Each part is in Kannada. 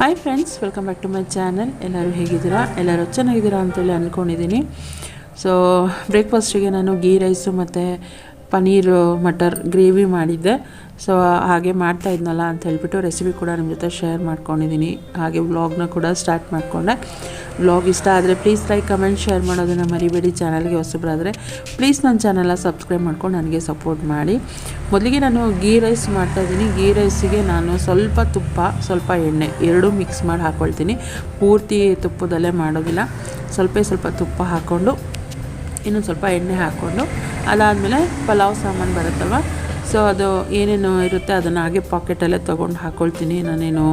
Hi friends welcome back to my channel ಎಲ್ಲರೂ ಹೇಗಿದ್ದೀರಾ? ಎಲ್ಲರೂ ಚೆನ್ನಾಗಿದ್ದೀರಾ ಅಂತೇಳಿ ಅಂದ್ಕೊಂಡಿದ್ದೀನಿ ಸೊ ಬ್ರೇಕ್ಫಾಸ್ಟಿಗೆ ನಾನು ಗೀ ರೈಸು ಮತ್ತು ಪನ್ನೀರು, ಮಟರ್, ಗ್ರೇವಿ ಮಾಡಿದ್ದೆ. ಸೊ ಹಾಗೆ ಮಾಡ್ತಾ ಇದ್ನಲ್ಲ ಅಂತ ಹೇಳ್ಬಿಟ್ಟು ರೆಸಿಪಿ ಕೂಡ ನಿಮ್ಮ ಜೊತೆ ಶೇರ್ ಮಾಡ್ಕೊಂಡಿದ್ದೀನಿ ಹಾಗೆ ವ್ಲಾಗ್ನ ಕೂಡ ಸ್ಟಾರ್ಟ್ ಮಾಡಿಕೊಂಡೆ. ವ್ಲಾಗ್ ಇಷ್ಟ ಆದರೆ ಪ್ಲೀಸ್ ಲೈಕ್ ಕಮೆಂಟ್ ಶೇರ್ ಮಾಡೋದನ್ನು ಮರಿಬೇಡಿ ಚಾನಲ್ಗೆ ಹೊಸಬ್ರಾದರೆ. ಪ್ಲೀಸ್ ನನ್ನ ಚಾನಲ್ನ ಸಬ್ಸ್ಕ್ರೈಬ್ ಮಾಡ್ಕೊಂಡು ನನಗೆ ಸಪೋರ್ಟ್ ಮಾಡಿ. ಮೊದಲಿಗೆ ನಾನು ಗೀ ರೈಸ್ ಮಾಡ್ತಾಯಿದ್ದೀನಿ ಗೀ ರೈಸಿಗೆ ನಾನು ಸ್ವಲ್ಪ ತುಪ್ಪ, ಸ್ವಲ್ಪ ಎಣ್ಣೆ ಎರಡೂ ಮಿಕ್ಸ್ ಮಾಡಿ ಹಾಕ್ಕೊಳ್ತೀನಿ ಪೂರ್ತಿ ತುಪ್ಪದಲ್ಲೇ ಮಾಡೋದಿಲ್ಲ. ಸ್ವಲ್ಪ ಸ್ವಲ್ಪ ತುಪ್ಪ ಹಾಕ್ಕೊಂಡು ಇನ್ನೊಂದು ಸ್ವಲ್ಪ ಎಣ್ಣೆ ಹಾಕ್ಕೊಂಡು ಅದಾದಮೇಲೆ ಪಲಾವ್ ಸಾಮಾನು ಬರುತ್ತಲ್ವ? ಸೊ ಅದು ಏನೇನು ಇರುತ್ತೆ, ಅದನ್ನು ಹಾಗೆ ಪಾಕೆಟಲ್ಲೇ ತೊಗೊಂಡು ಹಾಕ್ಕೊಳ್ತೀನಿ ನಾನೇನು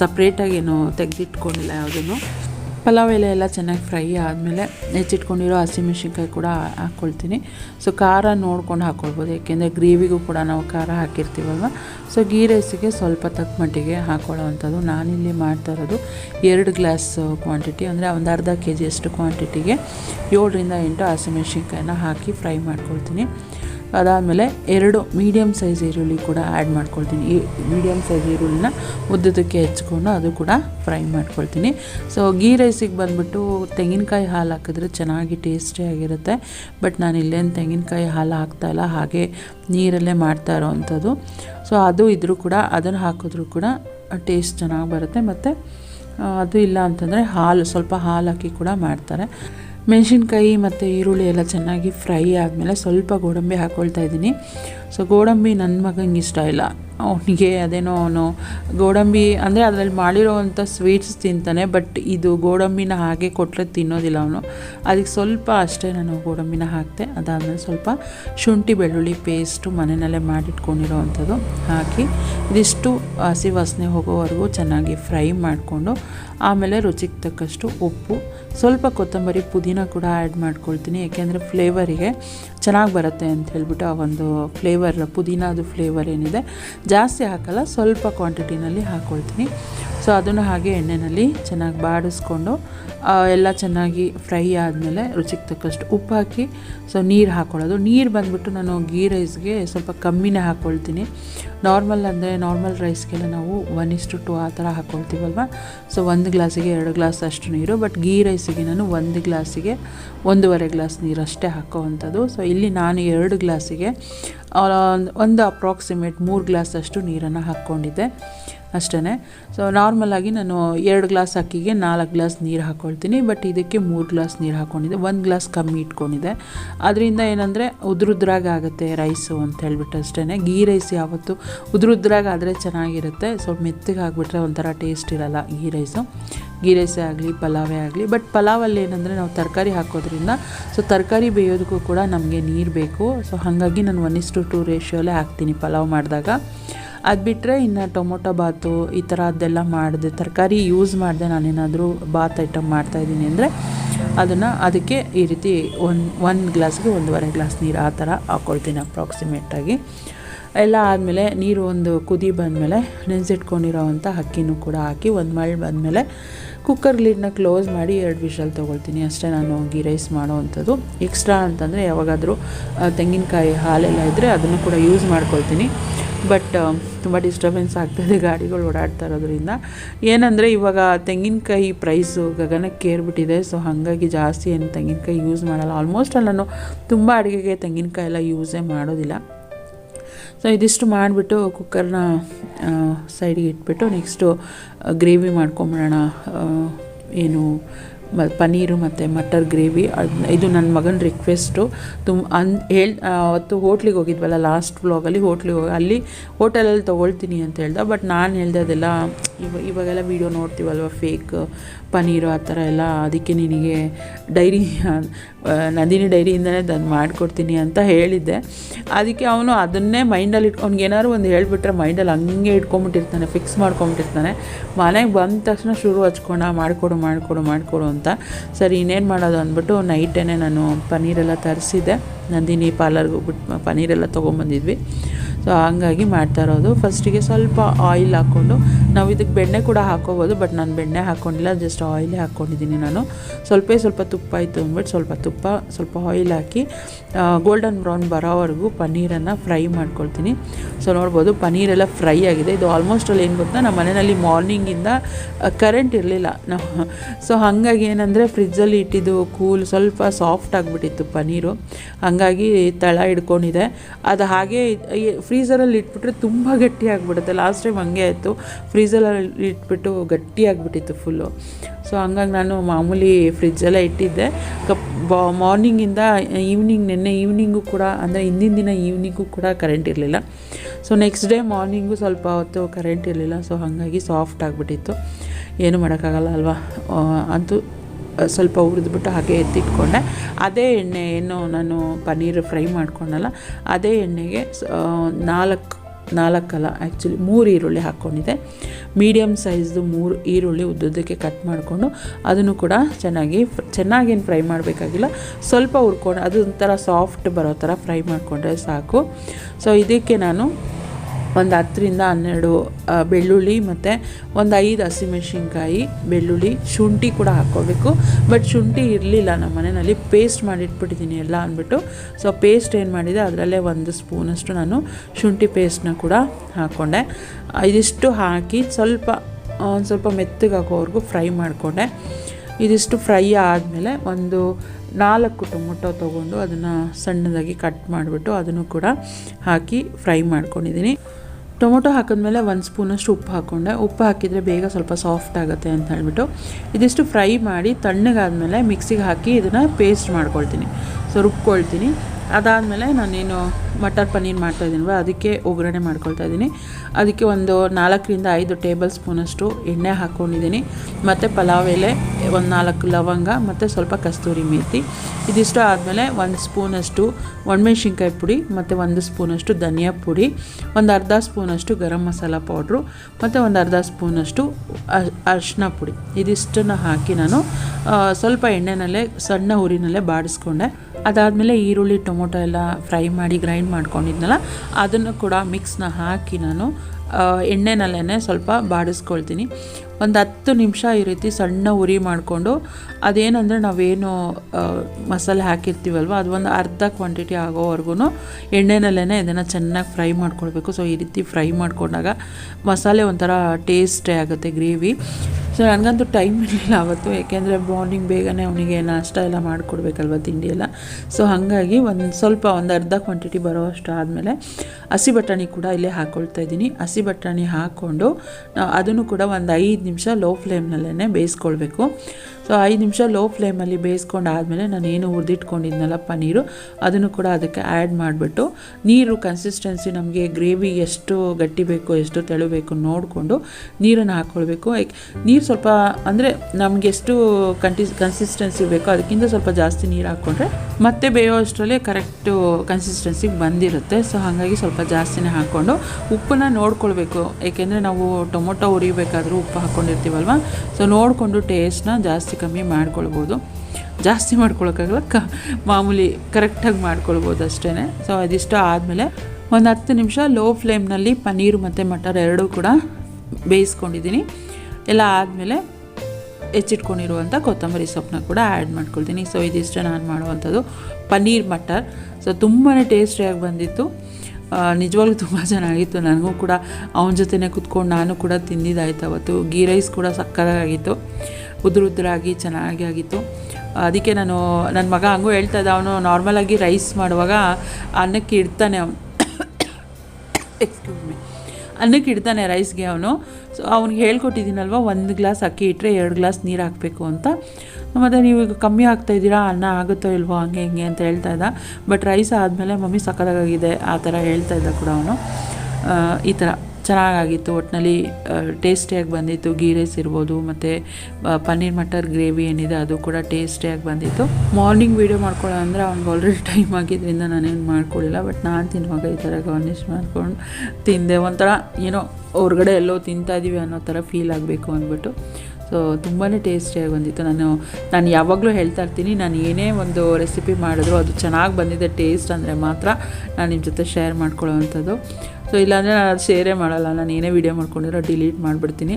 ಸಪ್ರೇಟಾಗಿ ಏನು ತೆಗೆದಿಟ್ಕೊಂಡಿಲ್ಲ ಯಾವುದನ್ನು. ಪಲಾವ್ ಎಲೆ ಎಲ್ಲ ಚೆನ್ನಾಗಿ ಫ್ರೈ ಆದಮೇಲೆ ಹೆಚ್ಚಿಟ್ಕೊಂಡಿರೋ ಹಸಿಮೆಣ್ಸಿನ್ಕಾಯಿ ಕೂಡ ಹಾಕ್ಕೊಳ್ತೀನಿ. ಸೊ ಖಾರ ನೋಡ್ಕೊಂಡು ಹಾಕ್ಕೊಳ್ಬೋದು ಏಕೆಂದರೆ ಗ್ರೇವಿಗೂ ಕೂಡ ನಾವು ಖಾರ ಹಾಕಿರ್ತೀವಲ್ವ? ಸೊ ಗೀ ರೈಸಿಗೆ ಸ್ವಲ್ಪ ತಕ್ಕ ಮಟ್ಟಿಗೆ ಹಾಕ್ಕೊಳ್ಳೋ ಅಂಥದ್ದು. ನಾನಿಲ್ಲಿ ಮಾಡ್ತಾ ಇರೋದು ಎರಡು ಗ್ಲಾಸ್ ಕ್ವಾಂಟಿಟಿ ಅಂದರೆ ಒಂದು ಅರ್ಧ ಕೆ ಜಿಯಷ್ಟು ಕ್ವಾಂಟಿಟಿಗೆ ಏಳರಿಂದ ಎಂಟು ಹಸಿಮೆಣ್ಸಿನ್ಕಾಯಿನ ಹಾಕಿ ಫ್ರೈ ಮಾಡ್ಕೊಳ್ತೀನಿ. ಅದಾದಮೇಲೆ ಎರಡು ಮೀಡಿಯಮ್ ಸೈಜ್ ಈರುಳ್ಳಿ ಕೂಡ ಆ್ಯಡ್ ಮಾಡ್ಕೊಳ್ತೀನಿ. ಈ ಮೀಡಿಯಮ್ ಸೈಜ್ ಈರುಳ್ಳಿನ ಉದ್ದದಕ್ಕೆ ಹೆಚ್ಕೊಂಡು ಅದು ಕೂಡ ಫ್ರೈ ಮಾಡ್ಕೊಳ್ತೀನಿ. ಸೊ ಗೀ ರೈಸಿಗೆ ಬಂದುಬಿಟ್ಟು ತೆಂಗಿನಕಾಯಿ ಹಾಲು ಹಾಕಿದ್ರೆ ಚೆನ್ನಾಗಿ ಟೇಸ್ಟಿಯಾಗಿರುತ್ತೆ ಬಟ್ ನಾನು ಇಲ್ಲೇನು ತೆಂಗಿನಕಾಯಿ ಹಾಲು ಹಾಕ್ತಾಯಿಲ್ಲ ಹಾಗೆ ನೀರಲ್ಲೇ ಮಾಡ್ತಾ ಇರೋವಂಥದ್ದು. ಸೊ ಅದು ಇದ್ದರೂ ಕೂಡ, ಅದನ್ನು ಹಾಕಿದ್ರೂ ಕೂಡ ಟೇಸ್ಟ್ ಚೆನ್ನಾಗಿ ಬರುತ್ತೆ. ಮತ್ತು ಅದು ಇಲ್ಲ ಅಂತಂದರೆ ಹಾಲು, ಸ್ವಲ್ಪ ಹಾಲು ಹಾಕಿ ಕೂಡ ಮಾಡ್ತಾರೆ. ಮೆಣಸಿನ್ಕಾಯಿ ಮತ್ತು ಈರುಳ್ಳಿ ಎಲ್ಲ ಚೆನ್ನಾಗಿ ಫ್ರೈ ಆದಮೇಲೆ ಸ್ವಲ್ಪ ಗೋಡಂಬಿ ಹಾಕ್ಕೊಳ್ತಾ ಇದ್ದೀನಿ. ಸೊ ಗೋಡಂಬಿ ನನ್ನ ಮಗಂಗೆ ಇಷ್ಟ ಇಲ್ಲ. ಅವನಿಗೆ ಅದೇನೋ ಅವನು ಗೋಡಂಬಿ ಅಂದರೆ ಅದರಲ್ಲಿ ಮಾಡಿರೋವಂಥ ಸ್ವೀಟ್ಸ್ ತಿಂತಾನೆ ಬಟ್ ಇದು ಗೋಡಂಬಿನ ಹಾಗೆ ಕೊಟ್ಟರೆ ತಿನ್ನೋದಿಲ್ಲ ಅವನು. ಅದಕ್ಕೆ ಸ್ವಲ್ಪ ಅಷ್ಟೇ ನಾನು ಗೋಡಂಬಿನ ಹಾಕಿದೆ ಅದಾದಮೇಲೆ ಸ್ವಲ್ಪ ಶುಂಠಿ ಬೆಳ್ಳುಳ್ಳಿ ಪೇಸ್ಟು ಮನೆಯಲ್ಲೇ ಮಾಡಿಟ್ಕೊಂಡಿರೋ ಅಂಥದ್ದು ಹಾಕಿ ಇದಿಷ್ಟು ಹಸಿ ವಾಸನೆ ಹೋಗೋವರೆಗೂ ಚೆನ್ನಾಗಿ ಫ್ರೈ ಮಾಡಿಕೊಂಡು ಆಮೇಲೆ ರುಚಿಗೆ ತಕ್ಕಷ್ಟು ಉಪ್ಪು. ಸ್ವಲ್ಪ ಕೊತ್ತಂಬರಿ ಪುದೀನ ಕೂಡ ಆ್ಯಡ್ ಮಾಡ್ಕೊಳ್ತೀನಿ ಯಾಕೆಂದರೆ ಫ್ಲೇವರಿಗೆ ಚೆನ್ನಾಗಿ ಬರುತ್ತೆ ಅಂತ ಹೇಳ್ಬಿಟ್ಟು ಆ ಒಂದು ಫ್ಲೇವರ್ ಪುದೀನದು ಫ್ಲೇವರ್ ಏನಿದೆ, ಜಾಸ್ತಿ ಹಾಕಲ್ಲ, ಸ್ವಲ್ಪ ಕ್ವಾಂಟಿಟಿನಲ್ಲಿ ಹಾಕ್ಕೊಳ್ತೀನಿ ಸೊ ಅದನ್ನು ಹಾಗೆ ಎಣ್ಣೆಯಲ್ಲಿ ಚೆನ್ನಾಗಿ ಬಾಡಿಸ್ಕೊಂಡು ಎಲ್ಲ ಚೆನ್ನಾಗಿ ಫ್ರೈ ಆದಮೇಲೆ ರುಚಿಗೆ ತಕ್ಕಷ್ಟು ಉಪ್ಪು ಹಾಕಿ ಸೊ ನೀರು ಹಾಕ್ಕೊಳ್ಳೋದು ನೀರು ಬಂದುಬಿಟ್ಟು ನಾನು ಗೀ ರೈಸ್ಗೆ ಸ್ವಲ್ಪ ಕಮ್ಮಿನೇ ಹಾಕ್ಕೊಳ್ತೀನಿ ನಾರ್ಮಲ್ ಅಂದರೆ ನಾರ್ಮಲ್ ರೈಸ್ಗೆಲ್ಲ ನಾವು ಒನ್ ಇಸ್ಟು ಟು ಆ ಥರ ಹಾಕ್ಕೊಳ್ತೀವಲ್ವ ಸೊ ಒಂದು ಗ್ಲಾಸಿಗೆ ಎರಡು ಗ್ಲಾಸ್ ಅಷ್ಟು ನೀರು ಬಟ್ ಗೀ ರೈಸಿಗೆ ನಾನು ಒಂದು ಗ್ಲಾಸಿಗೆ, ಒಂದೂವರೆ ಗ್ಲಾಸ್ ನೀರು ಅಷ್ಟೇ ಹಾಕೋವಂಥದ್ದು. ಸೊ ಇಲ್ಲಿ ನಾನು ಎರಡು ಗ್ಲಾಸಿಗೆ ಒಂದು ಅಪ್ರಾಕ್ಸಿಮೇಟ್ ಮೂರು ಗ್ಲಾಸ್ ಅಷ್ಟು ನೀರನ್ನು ಹಾಕ್ಕೊಂಡಿದ್ದೆ. ಅಷ್ಟೇ ಸೊ ನಾರ್ಮಲಾಗಿ ನಾನು ಎರಡು ಗ್ಲಾಸ್ ಅಕ್ಕಿಗೆ ನಾಲ್ಕು ಗ್ಲಾಸ್ ನೀರು ಹಾಕ್ಕೊಳ್ತೀನಿ ಬಟ್ ಇದಕ್ಕೆ ಮೂರು ಗ್ಲಾಸ್ ನೀರು ಹಾಕ್ಕೊಂಡಿದ್ದೆ ಒಂದು ಗ್ಲಾಸ್ ಕಮ್ಮಿ ಇಟ್ಕೊಂಡಿದ್ದೆ. ಅದರಿಂದ ಏನಂದರೆ ಉದ್ರುದ್ರಾಗ ಆಗುತ್ತೆ ರೈಸು ಅಂತ ಹೇಳ್ಬಿಟ್ಟು ಅಷ್ಟೇ ಗೀ ರೈಸ್ ಯಾವತ್ತು ಉದ್ರುದ್ರಾಗ ಆದರೆ ಚೆನ್ನಾಗಿರುತ್ತೆ. ಸ್ವಲ್ಪ ಮೆತ್ತಗೆ ಹಾಕ್ಬಿಟ್ರೆ ಒಂಥರ ಟೇಸ್ಟ್ ಇರಲ್ಲ ಗೀ ರೈಸು ಗೀ ರೈಸೇ ಆಗಲಿ, ಪಲಾವೇ ಆಗಲಿ ಬಟ್ ಪಲಾವಲ್ಲಿ ಏನಂದರೆ ನಾವು ತರಕಾರಿ ಹಾಕೋದ್ರಿಂದ ಸೊ ತರಕಾರಿ ಬೇಯೋದಕ್ಕೂ ಕೂಡ ನಮಗೆ ನೀರು ಬೇಕು. ಸೊ ಹಾಗಾಗಿ ನಾನು ಒನ್ ಇಸ್ಟು ಟು ರೇಷಿಯೋಲೇ ಹಾಕ್ತೀನಿ ಪಲಾವ್ ಮಾಡಿದಾಗ. ಅದು ಬಿಟ್ಟರೆ ಇನ್ನು ಟೊಮೊಟೊ ಬಾತು ಈ ಥರದ್ದೆಲ್ಲ ಮಾಡಿದೆ, ತರಕಾರಿ ಯೂಸ್ ಮಾಡಿದೆ, ನಾನೇನಾದರೂ ಬಾತ್ ಐಟಮ್ ಮಾಡ್ತಾಯಿದ್ದೀನಿ ಅಂದರೆ ಅದನ್ನು ಅದಕ್ಕೆ ಈ ರೀತಿ ಒಂದು ಒಂದು ಗ್ಲಾಸ್ಗೆ ಒಂದೂವರೆ ಗ್ಲಾಸ್ ನೀರು ಆ ಥರ ಹಾಕ್ಕೊಳ್ತೀನಿ ಅಪ್ರಾಕ್ಸಿಮೇಟಾಗಿ ಎಲ್ಲ ಆದಮೇಲೆ ನೀರು ಒಂದು ಕುದಿ ಬಂದಮೇಲೆ ನೆನೆಸಿಟ್ಕೊಂಡಿರೋವಂಥ ಅಕ್ಕಿನೂ ಕೂಡ ಹಾಕಿ ಒಂದು ಮಳೆ ಬಂದಮೇಲೆ ಕುಕ್ಕರ್ ಲಿಡ್ನ ಕ್ಲೋಸ್ ಮಾಡಿ ಎರಡು ವಿಷಲ್ ತೊಗೊಳ್ತೀನಿ. ಅಷ್ಟೇ ನಾನು ಗೀ ರೈಸ್ ಮಾಡೋವಂಥದ್ದು ಎಕ್ಸ್ಟ್ರಾ ಅಂತಂದರೆ ಯಾವಾಗಾದರೂ ತೆಂಗಿನಕಾಯಿ ಹಾಲೆಲ್ಲ ಇದ್ದರೆ ಅದನ್ನು ಕೂಡ ಯೂಸ್ ಮಾಡ್ಕೊಳ್ತೀನಿ. ಬಟ್ ತುಂಬ ಡಿಸ್ಟರ್ಬೆನ್ಸ್ ಆಗ್ತದೆ ಗಾಡಿಗಳು ಓಡಾಡ್ತಾ ಇರೋದ್ರಿಂದ. ಏನಂದರೆ ಇವಾಗ ತೆಂಗಿನಕಾಯಿ ಪ್ರೈಸು ಗಗನಕ್ಕೆ ಏರ್ಬಿಟ್ಟಿದೆ. ಸೊ, ಹಾಗಾಗಿ ಜಾಸ್ತಿ ಏನು ತೆಂಗಿನಕಾಯಿ ಯೂಸ್ ಮಾಡಲ್ಲ. ಆಲ್ಮೋಸ್ಟ್ ಅಲ್ಲಿ ನಾನು ತುಂಬ ಅಡುಗೆಗೆ ತೆಂಗಿನಕಾಯಿ ಎಲ್ಲ ಯೂಸೇ ಮಾಡೋದಿಲ್ಲ. ಸೊ ಇದಿಷ್ಟು ಮಾಡಿಬಿಟ್ಟು ಕುಕ್ಕರ್ನ ಸೈಡಿಗೆ ಇಟ್ಬಿಟ್ಟು ನೆಕ್ಸ್ಟು ಗ್ರೇವಿ ಮಾಡ್ಕೊಂಬಿಡೋಣ. ಏನು ಮ ಪನ್ನೀರು ಮತ್ತು ಮಟರ್ ಗ್ರೇವಿ ಅದು ಇದು ನನ್ನ ಮಗನ ರಿಕ್ವೆಸ್ಟು ತುಂಬ ಅನ್, ಹೇಳಿ ಅವತ್ತು ಹೋಟ್ಲಿಗೆ ಹೋಗಿದ್ವಲ್ಲ ಲಾಸ್ಟ್ ವ್ಲಾಗಲ್ಲಿ ಹೋಟ್ಲಿಗೆ ಹೋಗಿ, ಅಲ್ಲಿ ಹೋಟೆಲಲ್ಲಿ ತೊಗೊಳ್ತೀನಿ ಅಂತ ಹೇಳ್ದೆ ಬಟ್ ನಾನು ಹೇಳ್ದೆ ಅದೆಲ್ಲ, ಇವ, ಇವಾಗೆಲ್ಲ ವೀಡಿಯೋ ನೋಡ್ತೀವಲ್ವ ಫೇಕ್ ಪನ್ನೀರು ಆ ಥರ ಎಲ್ಲ, ಅದಕ್ಕೆ ನಿನಗೆ ಡೈರಿ ನಂದಿನಿ ಡೈರಿಯಿಂದನೇ ನಾನು ಮಾಡಿಕೊಡ್ತೀನಿ ಅಂತ ಹೇಳಿದ್ದೆ. ಅದಕ್ಕೆ ಅವನು ಅದನ್ನೇ ಮೈಂಡಲ್ಲಿ ಇಟ್ಕೊಂಡು ಏನಾದ್ರು ಒಂದು ಹೇಳಿಬಿಟ್ರೆ ಮೈಂಡಲ್ಲಿ ಹಂಗೆ ಇಟ್ಕೊಂಬಿಟ್ಟಿರ್ತಾನೆ ಫಿಕ್ಸ್ ಮಾಡ್ಕೊಂಬಿಟ್ಟಿರ್ತಾನೆ. ಮನೆಗೆ ಬಂದ ತಕ್ಷಣ ಶುರು ಹಚ್ಕೊಂಡ ಮಾಡಿಕೊಡು ಮಾಡಿಕೊಡು ಮಾಡಿಕೊಡು ಅಂತ. ಸರಿ ಇನ್ನೇನು ಮಾಡೋದು ಅಂದ್ಬಿಟ್ಟು ನೈಟೇ ನಾನು ಪನ್ನೀರೆಲ್ಲ ತರಿಸಿದ್ದೆ. ನಂದಿನಿ ಪಾರ್ಲರ್ಗೆ ಹೋಗ್ಬಿಟ್ಟು ಪನ್ನೀರೆಲ್ಲ ತೊಗೊಂಬಂದಿದ್ವಿ. ಸೊ ಹಂಗಾಗಿ ಮಾಡ್ತಾ ಇರೋದು. ಫಸ್ಟಿಗೆ ಸ್ವಲ್ಪ ಆಯಿಲ್ ಹಾಕ್ಕೊಂಡು, ನಾವು ಇದಕ್ಕೆ ಬೆಣ್ಣೆ ಕೂಡ ಹಾಕೋಬೋದು ಬಟ್ ನಾನು ಬೆಣ್ಣೆ ಹಾಕ್ಕೊಂಡಿಲ್ಲ ಜಸ್ಟ್ ಆಯಿಲೇ ಹಾಕ್ಕೊಂಡಿದ್ದೀನಿ ನಾನು. ಸ್ವಲ್ಪ ಸ್ವಲ್ಪ ತುಪ್ಪ ಇತ್ತು ಅಂದ್ಬಿಟ್ಟು ಸ್ವಲ್ಪ ತುಪ್ಪ, ಸ್ವಲ್ಪ ಆಯಿಲ್ ಹಾಕಿ ಗೋಲ್ಡನ್ ಬ್ರೌನ್ ಬರೋವರೆಗೂ ಪನ್ನೀರನ್ನು ಫ್ರೈ ಮಾಡ್ಕೊಳ್ತೀನಿ. ಸೊ ನೋಡ್ಬೋದು, ಪನ್ನೀರೆಲ್ಲ ಫ್ರೈ ಆಗಿದೆ. ಇದು ಆಲ್ಮೋಸ್ಟ್ ಅಲ್ಲಿ ಏನು ಗೊತ್ತಾ ನಮ್ಮ ಮನೆಯಲ್ಲಿ ಮಾರ್ನಿಂಗಿಂದ ಕರೆಂಟ್ ಇರಲಿಲ್ಲ. ನಾವು ಸೊ ಹಾಗಾಗಿ ಏನಂದರೆ ಫ್ರಿಜ್ಜಲ್ಲಿ ಇಟ್ಟಿದ್ದು ಕೂಲ್ ಸ್ವಲ್ಪ ಸಾಫ್ಟ್ ಆಗಿಬಿಟ್ಟಿತ್ತು ಪನ್ನೀರು. ಹಾಗಾಗಿ ತಳ ಹಿಡ್ಕೊಂಡಿದೆ. ಅದು ಹಾಗೆ ಫ್ರೀಝರಲ್ಲಿ ಇಟ್ಬಿಟ್ರೆ ತುಂಬ ಗಟ್ಟಿ ಆಗಿಬಿಡುತ್ತೆ ಲಾಸ್ಟ್ ಟೈಮ್ ಹಂಗೆ ಆಯಿತು. ಫ್ರೀಸರಲ್ಲಿ ಇಟ್ಬಿಟ್ಟು ಗಟ್ಟಿ ಆಗಿಬಿಟ್ಟಿತ್ತು ಫುಲ್ಲು ಸೊ ಹಂಗಾಗಿ ನಾನು ಮಾಮೂಲಿ ಫ್ರಿಜ್ಜೆಲ್ಲ ಇಟ್ಟಿದ್ದೆ. ಕಪ್, ಬಾ ಮಾರ್ನಿಂಗಿಂದ ಈವ್ನಿಂಗ್ ನಿನ್ನೆ ಈವ್ನಿಂಗು ಕೂಡ, ಅಂದರೆ ಹಿಂದಿನ ದಿನ ಈವ್ನಿಂಗು ಕೂಡ ಕರೆಂಟ್ ಇರಲಿಲ್ಲ. ಸೊ ನೆಕ್ಸ್ಟ್ ಡೇ ಮಾರ್ನಿಂಗು ಸ್ವಲ್ಪ ಹೊತ್ತು ಕರೆಂಟ್ ಇರಲಿಲ್ಲ. ಸೊ ಹಾಗಾಗಿ ಸಾಫ್ಟ್ ಆಗಿಬಿಟ್ಟಿತ್ತು. ಏನು ಮಾಡೋಕ್ಕಾಗಲ್ಲ ಅಲ್ವಾ? ಅಂತೂ ಸ್ವಲ್ಪ ಹುರಿದ್ಬಿಟ್ಟು ಹಾಗೆ ಎತ್ತಿಟ್ಕೊಂಡೆ. ಅದೇ ಎಣ್ಣೆ ಏನು ನಾನು ಪನ್ನೀರ್ ಫ್ರೈ ಮಾಡ್ಕೊಂಡಲ್ಲ, ಅದೇ ಎಣ್ಣೆಗೆ ನಾಲ್ಕು, ನಾಲ್ಕಲ್ಲ ಆ್ಯಕ್ಚುಲಿ ಮೂರು ಈರುಳ್ಳಿ ಹಾಕ್ಕೊಂಡಿದ್ದೆ. ಮೀಡಿಯಮ್ ಸೈಜ್ದು ಮೂರು ಈರುಳ್ಳಿ ಉದ್ದುದ್ದಕ್ಕೆ ಕಟ್ ಮಾಡಿಕೊಂಡು ಅದನ್ನು ಕೂಡ ಚೆನ್ನಾಗಿ ಚೆನ್ನಾಗೇನು ಫ್ರೈ ಮಾಡಬೇಕಾಗಿಲ್ಲ, ಸ್ವಲ್ಪ ಹುರ್ಕೊಂಡು ಅದೊಂಥರ ಸಾಫ್ಟ್ ಬರೋ ಥರ ಫ್ರೈ ಮಾಡಿಕೊಂಡ್ರೆ ಸಾಕು. ಸೊ ಇದಕ್ಕೆ ನಾನು ಒಂದು ಹತ್ತರಿಂದ ಹನ್ನೆರಡು ಬೆಳ್ಳುಳ್ಳಿ ಮತ್ತು ಒಂದು ಐದು ಹಸಿಮೆಣ್ಸಿನ್ಕಾಯಿ, ಬೆಳ್ಳುಳ್ಳಿ, ಶುಂಠಿ ಕೂಡ ಹಾಕ್ಕೋಬೇಕು. ಬಟ್ ಶುಂಠಿ ಇರಲಿಲ್ಲ ನಮ್ಮ ಮನೆಯಲ್ಲಿ ಪೇಸ್ಟ್ ಮಾಡಿಟ್ಬಿಟ್ಟಿದ್ದೀನಿ ಎಲ್ಲ ಅಂದ್ಬಿಟ್ಟು. ಸೊ ಪೇಸ್ಟ್ ಏನು ಮಾಡಿದೆ, ಅದರಲ್ಲೇ ಒಂದು ಸ್ಪೂನಷ್ಟು ನಾನು ಶುಂಠಿ ಪೇಸ್ಟ್ನ ಕೂಡ ಹಾಕ್ಕೊಂಡೆ. ಇದಿಷ್ಟು ಹಾಕಿ ಸ್ವಲ್ಪ ಒಂದು ಸ್ವಲ್ಪ ಮೆತ್ತಗೆ ಹಾಕೋವರೆಗೂ ಫ್ರೈ ಮಾಡಿಕೊಂಡೆ. ಇದಿಷ್ಟು ಫ್ರೈ ಆದಮೇಲೆ ಒಂದು ನಾಲ್ಕು ಟೊಮೊಟೊ ತೊಗೊಂಡು ಅದನ್ನು ಸಣ್ಣದಾಗಿ ಕಟ್ ಮಾಡಿಬಿಟ್ಟು ಅದನ್ನು ಕೂಡ ಹಾಕಿ ಫ್ರೈ ಮಾಡ್ಕೊಂಡಿದ್ದೀನಿ ಟೊಮೊಟೊ ಹಾಕಿದ್ಮೇಲೆ ಒಂದು ಸ್ಪೂನಷ್ಟು ಉಪ್ಪು ಹಾಕ್ಕೊಂಡೆ ಉಪ್ಪು ಹಾಕಿದರೆ ಬೇಗ ಸ್ವಲ್ಪ ಸಾಫ್ಟ್ ಆಗುತ್ತೆ ಅಂತ ಹೇಳ್ಬಿಟ್ಟು ಇದಿಷ್ಟು ಫ್ರೈ ಮಾಡಿ ತಣ್ಣಗಾದ್ಮೇಲೆ ಮಿಕ್ಸಿಗೆ ಹಾಕಿ ಇದನ್ನು ಪೇಸ್ಟ್ ಮಾಡ್ಕೊಳ್ತೀನಿ. ಸೊ ರುಬ್ಕೊಳ್ತೀನಿ. ಅದಾದಮೇಲೆ ನಾನೇನು ಮಟರ್ ಪನ್ನೀರ್ ಮಾಡ್ತಾ ಇದ್ದೀನಿ ಅದಕ್ಕೆ ಒಗ್ಗರಣೆ ಮಾಡ್ಕೊಳ್ತಾ ಇದ್ದೀನಿ. ಅದಕ್ಕೆ ಒಂದು ನಾಲ್ಕರಿಂದ ಐದು ಟೇಬಲ್ ಸ್ಪೂನಷ್ಟು ಎಣ್ಣೆ ಹಾಕ್ಕೊಂಡಿದ್ದೀನಿ, ಮತ್ತು ಪಲಾವ್ ಎಲೆ, ಒಂದು ನಾಲ್ಕು ಲವಂಗ, ಮತ್ತು ಸ್ವಲ್ಪ ಕಸ್ತೂರಿ ಮೇಥಿ ಇದಿಷ್ಟು ಆದಮೇಲೆ ಒಂದು ಸ್ಪೂನಷ್ಟು ಒಣಮೆಣ್ಸಿನ್ಕಾಯಿ ಪುಡಿ, ಮತ್ತು ಒಂದು ಸ್ಪೂನಷ್ಟು ಧನಿಯಾ ಪುಡಿ, ಒಂದು ಅರ್ಧ ಸ್ಪೂನಷ್ಟು ಗರಂ ಮಸಾಲ ಪೌಡ್ರು, ಮತ್ತು ಒಂದು ಅರ್ಧ ಸ್ಪೂನಷ್ಟು ಅರಿಶಿನ ಪುಡಿ. ಇದಿಷ್ಟನ್ನು ಹಾಕಿ ನಾನು ಸ್ವಲ್ಪ ಎಣ್ಣೆನಲ್ಲೇ, ಸಣ್ಣ ಊರಿನಲ್ಲೇ ಬಾಡಿಸ್ಕೊಂಡೆ. ಅದಾದಮೇಲೆ ಈರುಳ್ಳಿ, ಟೊಮೊಟೊ ಎಲ್ಲ ಫ್ರೈ ಮಾಡಿ ಗ್ರೈಂಡ್ ಮಾಡ್ಕೊಂಡಿದ್ನಲ್ಲ, ಅದನ್ನು ಕೂಡ ಮಿಕ್ಸ್ನ ಹಾಕಿ ನಾನು ಎಣ್ಣೆನಲ್ಲೇ ಸ್ವಲ್ಪ ಬಾಡಿಸ್ಕೊಳ್ತೀನಿ. ಒಂದು ಹತ್ತು ನಿಮಿಷ ಈ ರೀತಿ ಸಣ್ಣ ಉರಿ ಮಾಡಿಕೊಂಡು ಅದೇನಂದರೆ ನಾವೇನು ಮಸಾಲೆ ಹಾಕಿರ್ತೀವಲ್ವ, ಅದು ಒಂದು ಅರ್ಧ ಕ್ವಾಂಟಿಟಿ ಆಗೋವರೆಗೂ ಎಣ್ಣೆನಲ್ಲೇ ಇದನ್ನು ಚೆನ್ನಾಗಿ ಫ್ರೈ ಮಾಡ್ಕೊಳ್ಬೇಕು. ಸೊ ಈ ರೀತಿ ಫ್ರೈ ಮಾಡಿಕೊಂಡಾಗ ಮಸಾಲೆ ಒಂಥರ ಟೇಸ್ಟೇ ಆಗುತ್ತೆ ಗ್ರೇವಿ ಸೊ ನನಗಂತೂ ಟೈಮ್ ಇರಲಿಲ್ಲ ಅವತ್ತು, ಯಾಕೆಂದರೆ ಮಾರ್ನಿಂಗ್ ಬೇಗನೆ ಅವನಿಗೆ ನಾಷ್ಟ ಎಲ್ಲ ಮಾಡಿಕೊಡ್ಬೇಕಲ್ವ ತಿಂಡಿ ಎಲ್ಲ. ಸೊ ಹಾಗಾಗಿ ಒಂದು ಸ್ವಲ್ಪ ಒಂದು ಅರ್ಧ ಕ್ವಾಂಟಿಟಿ ಬರೋಷ್ಟು ಆದಮೇಲೆ ಹಸಿ ಬಟಾಣಿ ಕೂಡ ಇಲ್ಲೇ ಹಾಕ್ಕೊಳ್ತಾ ಇದ್ದೀನಿ. ಹಸಿ ಬಟಾಣಿ ಹಾಕ್ಕೊಂಡು ಅದನ್ನು ಕೂಡ ಒಂದು ಐದು ನಿಮಿಷ ಲೋ ಫ್ಲೇಮ್ನಲ್ಲೇ ಬೇಯಿಸ್ಕೊಳ್ಬೇಕು. ಸೊ ಐದು ನಿಮಿಷ ಲೋ ಫ್ಲೇಮಲ್ಲಿ ಬೇಯಿಸ್ಕೊಂಡು ಆದಮೇಲೆ ನಾನು ಏನು ಹುರಿದಿಟ್ಕೊಂಡಿದ್ನಲ್ಲ ಪನ್ನೀರು ಅದನ್ನು ಕೂಡ ಅದಕ್ಕೆ ಆ್ಯಡ್ ಮಾಡಿಬಿಟ್ಟು ನೀರು ಕನ್ಸಿಸ್ಟೆನ್ಸಿ ನಮಗೆ ಗ್ರೇವಿ ಎಷ್ಟು ಗಟ್ಟಿ ಬೇಕು ಎಷ್ಟು ತೆಳು ಬೇಕು ನೋಡಿಕೊಂಡು ನೀರನ್ನು ಹಾಕ್ಕೊಳ್ಬೇಕು ನೀರು ಸ್ವಲ್ಪ ಅಂದರೆ ನಮಗೆ ಎಷ್ಟು ಕಂಟಿ ಕನ್ಸಿಸ್ಟೆನ್ಸಿ ಬೇಕೋ ಅದಕ್ಕಿಂತ ಸ್ವಲ್ಪ ಜಾಸ್ತಿ ನೀರು ಹಾಕ್ಕೊಂಡ್ರೆ ಮತ್ತೆ ಬೇಯೋ ಅಷ್ಟರಲ್ಲೇ ಕರೆಕ್ಟು ಕನ್ಸಿಸ್ಟೆನ್ಸಿಗೆ ಬಂದಿರುತ್ತೆ. ಸೊ ಹಾಗಾಗಿ ಸ್ವಲ್ಪ ಜಾಸ್ತಿನೇ ಹಾಕ್ಕೊಂಡು ಉಪ್ಪನ್ನ ನೋಡ್ಕೊಳ್ಬೇಕು. ಏಕೆಂದರೆ ನಾವು ಟೊಮೊಟೊ ಉರಿಬೇಕಾದ್ರೂ ಉಪ್ಪು ಹಾಕ್ಕೊಂಡಿರ್ತೀವಲ್ವ ಸೊ ನೋಡಿಕೊಂಡು ಟೇಸ್ಟ್ನ ಜಾಸ್ತಿ ಕಮ್ಮಿ ಮಾಡ್ಕೊಳ್ಬೋದು. ಜಾಸ್ತಿ ಮಾಡ್ಕೊಳಕ್ಕಾಗಲ್ಲ, ಕ, ಮಾಮೂಲಿ ಕರೆಕ್ಟಾಗಿ ಮಾಡ್ಕೊಳ್ಬೋದು ಅಷ್ಟೇ ಸೊ ಅದಿಷ್ಟು ಆದಮೇಲೆ ಒಂದು ಹತ್ತು ನಿಮಿಷ ಲೋ ಫ್ಲೇಮ್ನಲ್ಲಿ ಪನ್ನೀರು ಮತ್ತು ಮಟರ್ ಎರಡೂ ಕೂಡ ಬೇಯಿಸ್ಕೊಂಡಿದ್ದೀನಿ. ಎಲ್ಲ ಆದಮೇಲೆ ಹೆಚ್ಚಿಟ್ಕೊಂಡಿರುವಂಥ ಕೊತ್ತಂಬರಿ ಸೊಪ್ಪನ್ನ ಕೂಡ ಆ್ಯಡ್ ಮಾಡ್ಕೊಳ್ತೀನಿ. ಸೊ ಇದಿಷ್ಟು ನಾನು ಮಾಡುವಂಥದ್ದು. ಪನ್ನೀರ್ ಮಟರ್. ಸೊ ತುಂಬಾ ಟೇಸ್ಟಿಯಾಗಿ ಬಂದಿತ್ತು. ನಿಜವಾಗ್ಲೂ ತುಂಬ ಚೆನ್ನಾಗಿತ್ತು. ನನಗೂ ಕೂಡ ಅವನ ಜೊತೆನೇ ಕುತ್ಕೊಂಡು ನಾನು ಕೂಡ ತಿಂದಿದ್ದಾಯ್ತು ಅವತ್ತು. ಗೀ ರೈಸ್ ಕೂಡ ಸಕ್ಕತ್ತಾಗಿತ್ತು. ಉದುರು ಉದುರಾಗಿ ಚೆನ್ನಾಗಿ ಆಗಿತ್ತು. ಅದಕ್ಕೆ ನಾನು ನನ್ನ ಮಗ ಹಂಗೂ ಹೇಳ್ತಾ ಇದ್ದ ಅವನು ನಾರ್ಮಲಾಗಿ ರೈಸ್ ಮಾಡುವಾಗ ಅನ್ನಕ್ಕೆ ಇಡ್ತಾನೆ ಅವನು. ಎಕ್ಸ್ಕ್ಯೂಸ್ ಮೀ ಅನ್ನಕ್ಕೆ ಇಡ್ತಾನೆ ರೈಸ್ಗೆ ಅವನು. ಸೊ ಅವ್ನಿಗೆ ಹೇಳ್ಕೊಟ್ಟಿದ್ದೀನಲ್ವ, ಒಂದು ಗ್ಲಾಸ್ ಅಕ್ಕಿ ಇಟ್ಟರೆ ಎರಡು ಗ್ಲಾಸ್ ನೀರು ಹಾಕಬೇಕು ಅಂತ. ಮತ್ತು ನೀವು ಈಗ ಕಮ್ಮಿ ಆಗ್ತಾ ಇದ್ದೀರಾ, ಅನ್ನ ಆಗುತ್ತೋ ಇಲ್ವೋ, ಹಂಗೆ ಹಿಂಗೆ ಅಂತ ಹೇಳ್ತಾ ಇದ್ದ. ಬಟ್ ರೈಸ್ ಆದಮೇಲೆ ಮಮ್ಮಿ ಸಕ್ಕದಾಗಿದೆ ಆ ಥರ ಹೇಳ್ತಾ ಇದ್ದ ಕೂಡ ಅವನು. ಈ ಥರ. ಚೆನ್ನಾಗಾಗಿತ್ತು. ಒಟ್ಟಿನಲ್ಲಿ ಟೇಸ್ಟಿಯಾಗಿ ಬಂದಿತ್ತು. ಗೀ ರೈಸ್ ಇರ್ಬೋದು, ಮತ್ತು ಪನ್ನೀರ್ ಮಟರ್ ಗ್ರೇವಿ ಏನಿದೆ, ಅದು ಕೂಡ ಟೇಸ್ಟಿಯಾಗಿ ಬಂದಿತ್ತು. ಮಾರ್ನಿಂಗ್ ವೀಡಿಯೋ ಮಾಡ್ಕೊಳ್ಳೋ ಅಂದರೆ ಅವ್ನಿಗೆ ಆಲ್ರೆಡಿ ಟೈಮ್ ಆಗಿದ್ದರಿಂದ ನಾನೇನು ಮಾಡ್ಕೊಳ್ಳಿಲ್ಲ ಬಟ್ ನಾನು ತಿನ್ನುವಾಗ ಈ ಥರ ಗಾರ್ನಿಷ್ ಮಾಡ್ಕೊಂಡು ತಿಂದೆ. ಒಂಥರ ಏನೋ ಹೊರಗಡೆ ಎಲ್ಲೋ ತಿಂತಾ ಇದ್ದೀವಿ ಅನ್ನೋ ಥರ ಫೀಲ್ ಆಗಬೇಕು ಅಂದ್ಬಿಟ್ಟು. ಸೊ ತುಂಬಾ ಟೇಸ್ಟಿಯಾಗಿ ಬಂದಿತ್ತು. ನಾನು ನಾನು ಯಾವಾಗಲೂ ಹೇಳ್ತಾ ಇರ್ತೀನಿ, ನಾನು ಏನೇ ಒಂದು ರೆಸಿಪಿ ಮಾಡಿದ್ರು ಅದು ಚೆನ್ನಾಗಿ ಬಂದಿದೆ ಟೇಸ್ಟ್ ಅಂದರೆ ಮಾತ್ರ ನಾನು ನಿಮ್ಮ ಜೊತೆ ಶೇರ್ ಮಾಡ್ಕೊಳ್ಳೋವಂಥದ್ದು ಸೊ ಇಲ್ಲಾಂದರೆ ನಾನು ಅದು ಶೇರೇ ಮಾಡಲ್ಲ. ನಾನು ಏನೇ ವೀಡಿಯೋ ಮಾಡ್ಕೊಂಡಿರೋ ಡಿಲೀಟ್ ಮಾಡಿಬಿಡ್ತೀನಿ.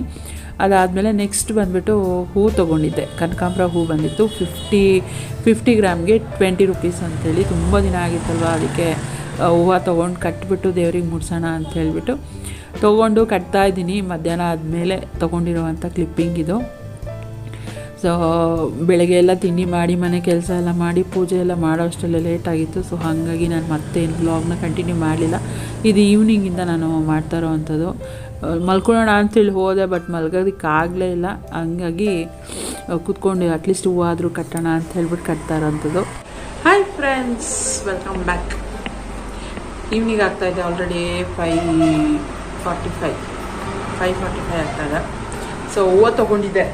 ಅದಾದಮೇಲೆ ನೆಕ್ಸ್ಟ್ ಬಂದುಬಿಟ್ಟು ಹೂ ತೊಗೊಂಡಿದ್ದೆ. ಕನಕಾಂಬ್ರ ಹೂ ಬಂದಿತ್ತು. ಫಿಫ್ಟಿ ಫಿಫ್ಟಿ ಗ್ರಾಮ್ಗೆ ಟ್ವೆಂಟಿ ರುಪೀಸ್ ಅಂತೇಳಿ. ತುಂಬ ದಿನ ಆಗಿತ್ತಲ್ವ ಅದಕ್ಕೆ ಹೂವು ತೊಗೊಂಡು ಕಟ್ಬಿಟ್ಟು ದೇವ್ರಿಗೆ ಮುಡ್ಸೋಣ ಅಂತ ಹೇಳಿಬಿಟ್ಟು ತೊಗೊಂಡು ಕಟ್ತಾ ಇದ್ದೀನಿ. ಮಧ್ಯಾಹ್ನ ಆದಮೇಲೆ ತೊಗೊಂಡಿರುವಂಥ ಕ್ಲಿಪ್ಪಿಂಗ್ ಇದು. ಸೊ ಬೆಳಗ್ಗೆ ಎಲ್ಲ ತಿಂಡಿ ಮಾಡಿ, ಮನೆ ಕೆಲಸ ಎಲ್ಲ ಮಾಡಿ, ಪೂಜೆ ಎಲ್ಲ ಮಾಡೋ ಅಷ್ಟರಲ್ಲೇ ಲೇಟ್ ಆಗಿತ್ತು. ಸೊ ಹಾಗಾಗಿ ನಾನು ಮತ್ತೆ ಬ್ಲಾಗ್ನ ಕಂಟಿನ್ಯೂ ಮಾಡಲಿಲ್ಲ. ಇದು ಈವ್ನಿಂಗಿಂದ ನಾನು ಮಾಡ್ತಾ ಇರೋವಂಥದ್ದು. ಮಲ್ಕೊಳ್ಳೋಣ ಅಂತೇಳಿ ಹೋದೆ ಬಟ್ ಮಲ್ಗೋದಕ್ಕೆ ಆಗಲೇ ಇಲ್ಲ. ಹಂಗಾಗಿ ಕೂತ್ಕೊಂಡು ಅಟ್ಲೀಸ್ಟ್ ಹೂವಾದರೂ ಕಟ್ಟೋಣ ಅಂತ ಹೇಳ್ಬಿಟ್ಟು ಕಟ್ತಾ ಇರೋವಂಥದ್ದು. Hi friends welcome back evening ಆಗ್ತಾಯಿದೆ already five forty five five forty five ಆಗ್ತಾಯಿದೆ ಸೊ ಹೂವು ತೊಗೊಂಡಿದ್ದೆ.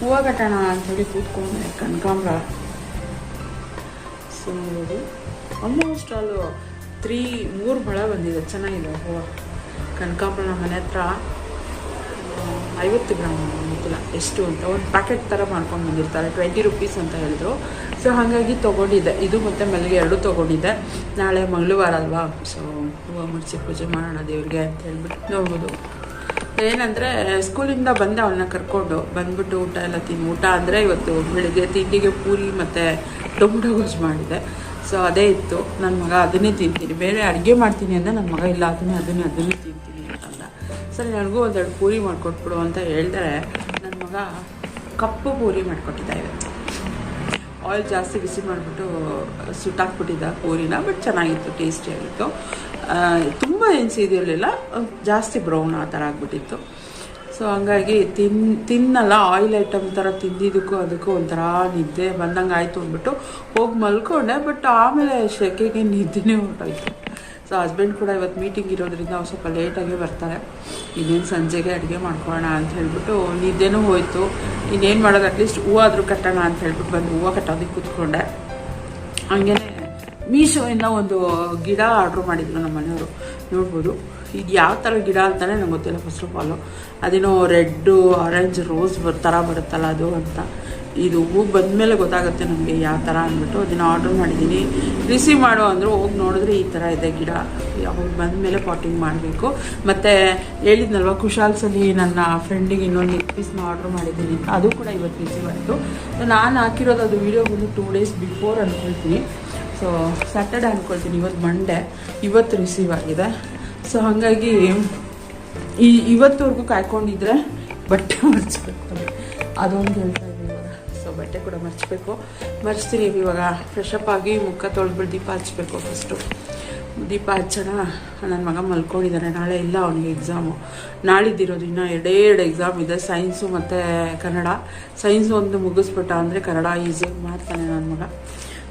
ಹೂವು ಕಟ್ಟೋಣ ಅಂಥೇಳಿ ಕೂತ್ಕೊಂಡೆ ಕನಕಾಂಬ್ರ ಸೊ ನೋಡಿ ಆಲ್ಮೋಸ್ಟ್ ಆಲ್ ತ್ರೀ ಮೂರು ಬಳ ಬಂದಿದೆ. ಚೆನ್ನಾಗಿದೆ ಹೂವು. ಕನಕಾಂಬ್ರ ನಮ್ಮ ಮನೆ ಹತ್ರ ಐವತ್ತು ಗ್ರಾಮ್ ಎಷ್ಟು ಅಂತ, ಒಂದು ಪ್ಯಾಕೆಟ್ ಥರ ಮಾಡ್ಕೊಂಡು ಬಂದಿರ್ತಾರೆ. ಟ್ವೆಂಟಿ ರುಪೀಸ್ ಅಂತ ಹೇಳಿದ್ರು. ಸೊ ಹಾಗಾಗಿ ತೊಗೊಂಡಿದ್ದೆ. ಇದು ಮತ್ತು ಮಲ್ಲಿಗೆ ಎರಡು ತೊಗೊಂಡಿದ್ದೆ. ನಾಳೆ ಮಂಗಳವಾರ ಅಲ್ವಾ? ಸೊ ಹೂವು ಮುಡಿಸಿ ಪೂಜೆ ಮಾಡೋಣ ದೇವ್ರಿಗೆ ಅಂತ ಹೇಳ್ಬಿಟ್ಟು ನೋಡ್ಬೋದು. ಏನಂದರೆ ಸ್ಕೂಲಿಂದ ಬಂದೆ ಅವಳನ್ನ ಕರ್ಕೊಂಡು. ಬಂದ್ಬಿಟ್ಟು ಊಟ ಎಲ್ಲ ತಿನ್ನು ಊಟ ಅಂದರೆ ಇವತ್ತು ಬೆಳಿಗ್ಗೆ ತಿಂಡಿಗೆ ಪೂರಿ ಮತ್ತು ಟೊಮೊಟೊ ಗೊಜ್ಜು ಮಾಡಿದೆ. ಸೊ ಅದೇ ಇತ್ತು. ನನ್ನ ಮಗ ಅದನ್ನೇ ತಿಂತೀನಿ. ಬೇರೆ ಅಡುಗೆ ಮಾಡ್ತೀನಿ ಅಂದರೆ ನನ್ನ ಮಗ ಇಲ್ಲ, ಅದನ್ನೇ ಅದನ್ನೇ ಅದನ್ನೇ ತಿಂತೀನಿ ಅಂತಂದ. ಸರಿ, ನನಗೂ ಒಂದೆರಡು ಪೂರಿ ಮಾಡಿಕೊಟ್ಬಿಡು ಅಂತ ಹೇಳಿದ್ರೆ ನನ್ನ ಮಗ ಕಪ್ಪು ಪೂರಿ ಮಾಡಿಕೊಟ್ಟಿದ್ದ ಇವತ್ತು. ಆಯಿಲ್ ಜಾಸ್ತಿ ಬಿಸಿ ಮಾಡಿಬಿಟ್ಟು, ಸುಟ್ಟಾಕ್ಬಿಟ್ಟಿದ್ದ ಪೂರಿನ ಬಟ್ ಚೆನ್ನಾಗಿತ್ತು ಟೇಸ್ಟಿಯಾಗಿತ್ತು ತುಂಬ ಏನು ಸೀದಿರಲಿಲ್ಲ ಜಾಸ್ತಿ ಬ್ರೌನ್ ಆ ಥರ ಆಗಿಬಿಟ್ಟಿತ್ತು. ಸೊ ಹಂಗಾಗಿ ತಿನ್, ತಿನ್ನಲ್ಲ ಆಯಿಲ್ ಐಟಮ್ ಥರ ತಿಂದಿದ್ದಕ್ಕೂ ಅದಕ್ಕೂ ಒಂಥರ ನಿದ್ದೆ ಬಂದಂಗೆ ಆಯಿತು ಅಂದ್ಬಿಟ್ಟು ಹೋಗಿ ಮಲ್ಕೊಂಡೆ ಬಟ್ ಆಮೇಲೆ ಶೆಕೆಗೆ ನಿದ್ದೆನೇ ಹೊರಟೋಯ್ತು ಸೊ ಹಸ್ಬೆಂಡ್ ಕೂಡ ಇವತ್ತು ಮೀಟಿಂಗ್ ಇರೋದ್ರಿಂದ ಅವ್ರು ಸ್ವಲ್ಪ ಲೇಟಾಗೆ ಬರ್ತಾರೆ. ಇನ್ನೇನು ಸಂಜೆಗೆ ಅಡುಗೆ ಮಾಡ್ಕೊಳ್ಳೋಣ ಅಂತ ಹೇಳ್ಬಿಟ್ಟು ನಿದ್ದೆನೂ ಹೋಯಿತು. ಇನ್ನೇನು ಮಾಡೋದು ಅಟ್ಲೀಸ್ಟ್ ಹೂವು ಆದರೂ ಕಟ್ಟೋಣ ಅಂತ ಹೇಳ್ಬಿಟ್ಟು ಬಂದು ಹೂವು ಕಟ್ಟೋದಕ್ಕೆ ಕೂತ್ಕೊಂಡೆ. ಹಂಗೇನೆ ಮೀಶೋಯಿಂದ ಒಂದು ಗಿಡ ಆರ್ಡ್ರ್ ಮಾಡಿದ್ರು ನಮ್ಮ ಮನೆಯವರು. ನೋಡ್ಬೋದು. ಇದು ಯಾವ ಥರ ಗಿಡ ಅಂತಲೇ ನಂಗೆ ಗೊತ್ತಿಲ್ಲ ಫಸ್ಟ್ ಆಫ್ ಆಲು ಅದೇನೋ ರೆಡ್ಡು ಆರೆಂಜ್ ರೋಸ್ ಬರ್ ಥರ ಬರುತ್ತಲ್ಲ ಅದು ಅಂತ. ಇದು ಹೂ ಬಂದಮೇಲೆ ಗೊತ್ತಾಗುತ್ತೆ ನಮಗೆ ಯಾವ ಥರ ಅಂದ್ಬಿಟ್ಟು ಅದನ್ನು ಆರ್ಡ್ರ್ ಮಾಡಿದ್ದೀನಿ ರಿಸೀವ್ ಮಾಡು ಅಂದರು ಹೋಗಿ ನೋಡಿದ್ರೆ ಈ ಥರ ಇದೆ ಗಿಡ. ಅವಾಗ ಬಂದಮೇಲೆ ಪಾಟಿಂಗ್ ಮಾಡಬೇಕು. ಮತ್ತು ಹೇಳಿದ್ನಲ್ವ ಕುಶಾಲ್ಸಲ್ಲಿ ನನ್ನ ಫ್ರೆಂಡಿಗೆ ಇನ್ನೊಂದು ನೆಕ್ ಪೀಸ್ನ ಆರ್ಡ್ರ್ ಮಾಡಿದ್ದೀನಿ ಅದು ಕೂಡ ಇವತ್ತು ರಿಸೀವ್ ಆಯಿತು. ನಾನು ಹಾಕಿರೋದು ಅದು ವೀಡಿಯೋ ಬಂದು ಟೂ ಡೇಸ್ ಬಿಫೋರ್ ಅಂದ್ಕೊಳ್ತೀನಿ ಸೊ ಸ್ಯಾಟರ್ಡೆ ಅಂದ್ಕೊಳ್ತೀನಿ ಇವತ್ತು ಮಂಡೇ ಇವತ್ತು ರಿಸೀವ್ ಆಗಿದೆ. ಸೊ ಹಾಗಾಗಿ ಈ ಇವತ್ತುವರೆಗೂ ಕಾಯ್ಕೊಂಡಿದ್ರೆ ಬಟ್ಟೆ ಮರ್ಚ್ಬೇಕು. ಅದೊಂದು ಹೇಳ್ತಾ ಇದ್ದೀನಿ ಇವಾಗ. ಸೊ ಬಟ್ಟೆ ಕೂಡ ಮರ್ಚಬೇಕು. ಮರ್ಚ್ತೀನಿ ಇವಾಗ. ಫ್ರೆಶ್ ಅಪ್ ಆಗಿ ಮುಖ ತೊಳೆದ್ಬಿಟ್ಟು ದೀಪ ಹಚ್ಚಬೇಕು ಫಸ್ಟು ದೀಪ ಹಚ್ಚೋಣ. ನನ್ನ ಮಗ ಮಲ್ಕೊಂಡಿದ್ದಾನೆ ನಾಳೆ ಇಲ್ಲ ಅವನಿಗೆ ಎಕ್ಸಾಮು ನಾಳಿದ್ದಿರೋದು ಇನ್ನೂ ಎರಡೇ ಎರಡು ಎಕ್ಸಾಮ್ ಇದೆ. ಸೈನ್ಸು ಮತ್ತು ಕನ್ನಡ ಸೈನ್ಸ್ ಒಂದು ಮುಗಿಸ್ಬಿಟ್ಟ ಅಂದರೆ ಕನ್ನಡ ಈಸಿಯಾಗಿ ಮಾಡ್ತಾನೆ ನನ್ನ ಮಗ.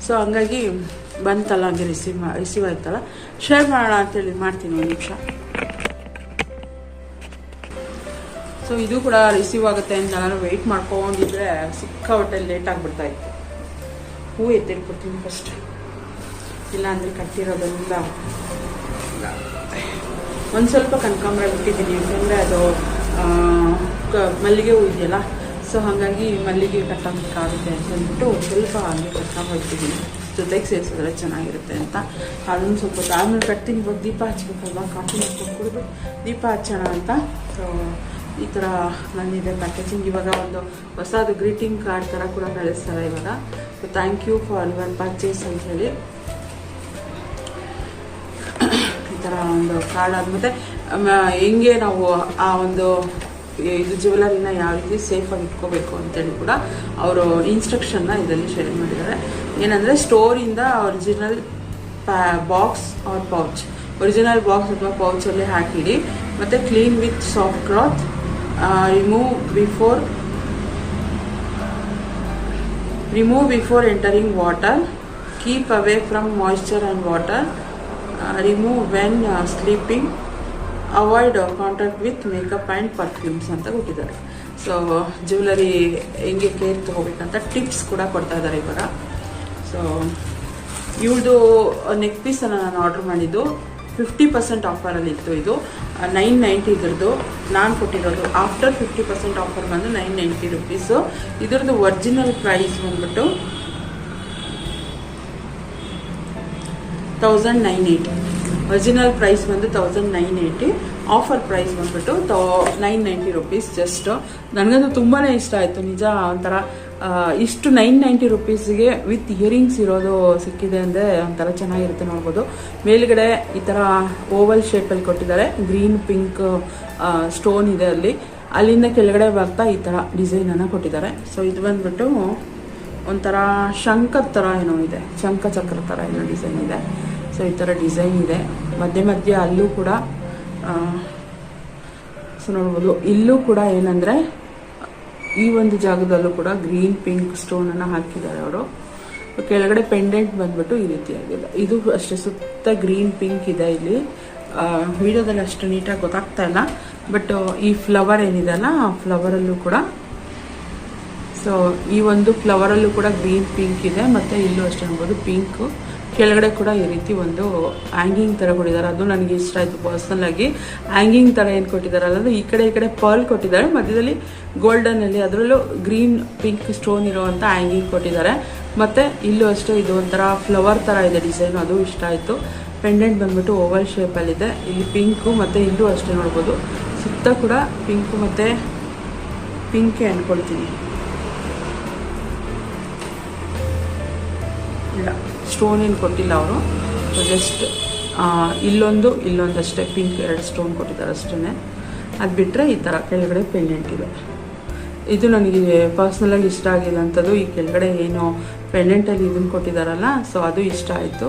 ಸೊ ಹಂಗಾಗಿ ಬಂತಲ್ಲ ಹಂಗೆ ರಿಸೀವ್ ಮಾ ರಿಸೀವ್ ಆಯ್ತಲ್ಲ ಶೇರ್ ಮಾಡೋಣ ಅಂತೇಳಿ ಮಾಡ್ತೀನಿ ಒಂದು ನಿಮಿಷ. ಸೊ ಇದು ಕೂಡ ರಿಸೀವ್ ಆಗುತ್ತೆ ಅಂತ ನಾನು ವೆಯ್ಟ್ ಮಾಡ್ಕೊಂಡಿದ್ರೆ ಸಿಕ್ಕಾಪಟ್ಟೆ ಲೇಟ್ ಆಗಿಬಿಡ್ತಾ ಇತ್ತು. ಹೂ ಎತ್ತಿಟ್ಬಿಡ್ತೀನಿ ಫಸ್ಟ್ ಇಲ್ಲ ಅಂದರೆ ಕಟ್ಟಿರೋದೆಲ್ಲ ಒಂದು ಸ್ವಲ್ಪ ಕನಕಾಂಬರ ಬಿಟ್ಟಿದ್ದೀನಿ. ಯಾಕಂದರೆ ಅದು ಮಲ್ಲಿಗೆ ಹೂ ಇದೆಯಲ್ಲ ಸೊ ಹಾಗಾಗಿ ಮಲ್ಲಿಗೆ ಕಟ್ಟಬೇಕಾಗುತ್ತೆ ಅಂತ ಅಂದ್ಬಿಟ್ಟು ಸ್ವಲ್ಪ ಹಾಗೆ ಇಟ್ಟಿದ್ದೀನಿ ಜೊತೆಗೆ ಸೇರಿಸಿದ್ರೆ ಚೆನ್ನಾಗಿರುತ್ತೆ ಅಂತ. ಅದನ್ನು ಸ್ವಲ್ಪ ಆಮೇಲೆ ಕಟ್ತೀನಿ. ಇವಾಗ ದೀಪ ಹಚ್ಬೇಕಲ್ವಾ? ಕಾಫಿ ಕುಡಿದು ದೀಪ ಹಚ್ಚೋಣ ಅಂತ. ಸೊ ಈ ಥರ ನನ್ನಿದೆ ಪ್ಯಾಕೇಜಿಂಗ್ ಇವಾಗ ಒಂದು ಹೊಸದು ಗ್ರೀಟಿಂಗ್ ಕಾರ್ಡ್ ಥರ ಕೂಡ ಕಳಿಸ್ತಾರೆ ಇವಾಗ. So thank you for your purchase ಅಂತ ಹೇಳಿ. ಈ ಥರ ಒಂದು ಕಾರ್ಡ್ ಮತ್ತು ಹೆಂಗೆ ನಾವು ಆ ಒಂದು ಇದು ಜ್ಯುವೆಲರಿನ ಯಾವ ರೀತಿ ಸೇಫಾಗಿ ಇಟ್ಕೋಬೇಕು ಅಂತೇಳಿ ಕೂಡ ಅವರು ಇನ್ಸ್ಟ್ರಕ್ಷನ್ನ ಇದರಲ್ಲಿ ಶೇರ್ ಮಾಡಿದ್ದಾರೆ. ಏನಂದರೆ ಸ್ಟೋರಿಂದ original ಪ್ಯಾ box or pouch original box ಅಥವಾ ಪೌಚಲ್ಲಿ ಹಾಕಿಡಿ. ಮತ್ತು clean with soft cloth remove before remove before entering water keep away from moisture and water remove when sleeping avoid contact with makeup and perfumes ಅಂತ ಕೊಟ್ಟಿದ್ದಾರೆ. ಸೊ ಜ್ಯುವೆಲರಿ ಹೆಂಗೆ ಕೇರ್ ತೊಗೋಬೇಕಂತ ಟಿಪ್ಸ್ ಕೂಡ ಕೊಡ್ತಾ ಇದ್ದಾರೆ ಇವಾಗ. ಸೊ ಇವಳದು ನೆಕ್ ಪೀಸನ್ನು ನಾನು ಆರ್ಡ್ರ್ ಮಾಡಿದ್ದು. ಫಿಫ್ಟಿ ಪರ್ಸೆಂಟ್ ಆಫರಲ್ಲಿ ಇತ್ತು ಇದು. ನೈನ್ ನೈಂಟಿ ಇದ್ರದ್ದು. ನಾನು ಕೊಟ್ಟಿರೋದು ಆಫ್ಟರ್ ಫಿಫ್ಟಿ ಪರ್ಸೆಂಟ್ ಆಫರ್ ಬಂದು ನೈನ್ ನೈಂಟಿ ರುಪೀಸು ಇದ್ರದ್ದು ಒರಿಜಿನಲ್ ಪ್ರೈಸ್ ಬಂದ್ಬಿಟ್ಟು thousand nine eighty original price ಬಂದು thousand nine eighty offer price ಬಂದ್ಬಿಟ್ಟು ತೌ ನೈನ್ ನೈಂಟಿ ರುಪೀಸ್ ಜಸ್ಟ್ ನನಗಂತೂ ತುಂಬಾ ಇಷ್ಟ ಆಯಿತು, ನಿಜ ಒಂಥರ ಇಷ್ಟು ನೈನ್ ನೈಂಟಿ ರುಪೀಸ್ಗೆ ವಿತ್ ಇಯರಿಂಗ್ಸ್ ಇರೋದು ಸಿಕ್ಕಿದೆ ಅಂದರೆ ಒಂಥರ ಚೆನ್ನಾಗಿರುತ್ತೆ ನೋಡ್ಬೋದು. ಮೇಲ್ಗಡೆ ಈ ಥರ ಓವಲ್ ಶೇಪಲ್ಲಿ ಕೊಟ್ಟಿದ್ದಾರೆ ಗ್ರೀನ್ ಪಿಂಕ್ ಸ್ಟೋನ್ ಇದೆ ಅಲ್ಲಿ. ಅಲ್ಲಿಂದ ಕೆಳಗಡೆ ಬರ್ತಾ ಈ ಥರ ಡಿಸೈನನ್ನು ಕೊಟ್ಟಿದ್ದಾರೆ. ಸೊ ಇದು ಬಂದ್ಬಿಟ್ಟು ಒಂಥರ ಶಂಖದ ಥರ ಏನೋ ಇದೆ ಶಂಖ ಚಕ್ರ ಥರ ಏನೋ ಡಿಸೈನ್ ಇದೆ. ಸೊ, ಈ ಥರ ಡಿಸೈನ್ ಇದೆ. ಮಧ್ಯೆ ಮಧ್ಯೆ ಅಲ್ಲೂ ಕೂಡ ಸೊ ನೋಡ್ಬೋದು. ಇಲ್ಲೂ ಕೂಡ ಏನಂದರೆ, ಈ ಒಂದು ಜಾಗದಲ್ಲೂ ಕೂಡ ಗ್ರೀನ್ ಪಿಂಕ್ ಸ್ಟೋನನ್ನು ಹಾಕಿದ್ದಾರೆ ಅವರು. ಕೆಳಗಡೆ ಪೆಂಡೆಂಟ್ ಬಂದ್ಬಿಟ್ಟು ಈ ರೀತಿಯಾಗಿದೆ ಇದು ಅಷ್ಟೇ ಸುತ್ತ ಗ್ರೀನ್ ಪಿಂಕ್ ಇದೆ ಇಲ್ಲಿ. ವಿಡಿಯೋದಲ್ಲಿ ಅಷ್ಟು ನೀಟಾಗಿ ಗೊತ್ತಾಗ್ತಾ ಇಲ್ಲ. ಬಟ್ ಈ ಫ್ಲವರ್ ಏನಿದೆ ಅಲ್ಲ, ಆ ಫ್ಲವರಲ್ಲೂ ಕೂಡ ಸೊ ಈ ಒಂದು ಫ್ಲವರಲ್ಲೂ ಕೂಡ ಗ್ರೀನ್ ಪಿಂಕ್ ಇದೆ. ಮತ್ತು ಇಲ್ಲೂ ಅಷ್ಟೇ ನೋಡ್ಬೋದು ಪಿಂಕ್ ಕೆಳಗಡೆ ಕೂಡ ಈ ರೀತಿ ಒಂದು ಹ್ಯಾಂಗಿಂಗ್ ಥರ ಕೊಟ್ಟಿದ್ದಾರೆ. ಅದು ನನಗೆ ಇಷ್ಟ ಆಯಿತು ಪರ್ಸನಲ್ ಆಗಿ. ಹ್ಯಾಂಗಿಂಗ್ ಥರ ಏನು ಕೊಟ್ಟಿದ್ದಾರಲ್ಲ ಅದು ಈ ಕಡೆ ಈ ಕಡೆ ಪರ್ಲ್ ಕೊಟ್ಟಿದ್ದಾರೆ. ಮಧ್ಯದಲ್ಲಿ ಗೋಲ್ಡನಲ್ಲಿ ಅದರಲ್ಲೂ ಗ್ರೀನ್ ಪಿಂಕ್ ಸ್ಟೋನ್ ಇರುವಂತ ಹ್ಯಾಂಗಿಂಗ್ ಕೊಟ್ಟಿದ್ದಾರೆ. ಮತ್ತು ಇಲ್ಲೂ ಅಷ್ಟೇ ಇದು ಒಂಥರ ಫ್ಲವರ್ ಥರ ಇದೆ ಡಿಸೈನ್ ಅದು ಇಷ್ಟ ಆಯಿತು. ಪೆಂಡೆಂಟ್ ಬಂದ್ಬಿಟ್ಟು ಓವಲ್ ಶೇಪಲ್ಲಿದೆ ಇಲ್ಲಿ ಪಿಂಕು ಮತ್ತು ಇಲ್ಲೂ ಅಷ್ಟೇ ನೋಡ್ಬೋದು. ಸುತ್ತ ಕೂಡ ಪಿಂಕು ಮತ್ತು ಪಿಂಕೆ ಅಂದ್ಕೊಳ್ತೀನಿ ಇಲ್ಲ. ಸ್ಟೋನ್ ಏನು ಕೊಟ್ಟಿಲ್ಲ ಅವರು. ಜಸ್ಟ್ ಇಲ್ಲೊಂದು, ಇಲ್ಲೊಂದಷ್ಟೇ ಪಿಂಕ್ ಎರಡು ಸ್ಟೋನ್ ಕೊಟ್ಟಿದ್ದಾರೆ ಅಷ್ಟೇ ಅದು ಬಿಟ್ಟರೆ ಈ ಥರ ಕೆಳಗಡೆ ಪೆಂಡೆಂಟ್ ಇದೆ. ಇದು ನನಗೆ ಪರ್ಸ್ನಲಾಗಿ ಇಷ್ಟ ಆಗಿಲ್ಲ ಅಂಥದ್ದು ಈ ಕೆಳಗಡೆ ಏನು ಪೆಂಡೆಂಟಲ್ಲಿ ಇದನ್ನು ಕೊಟ್ಟಿದ್ದಾರಲ್ಲ ಸೊ ಅದು ಇಷ್ಟ ಆಯಿತು.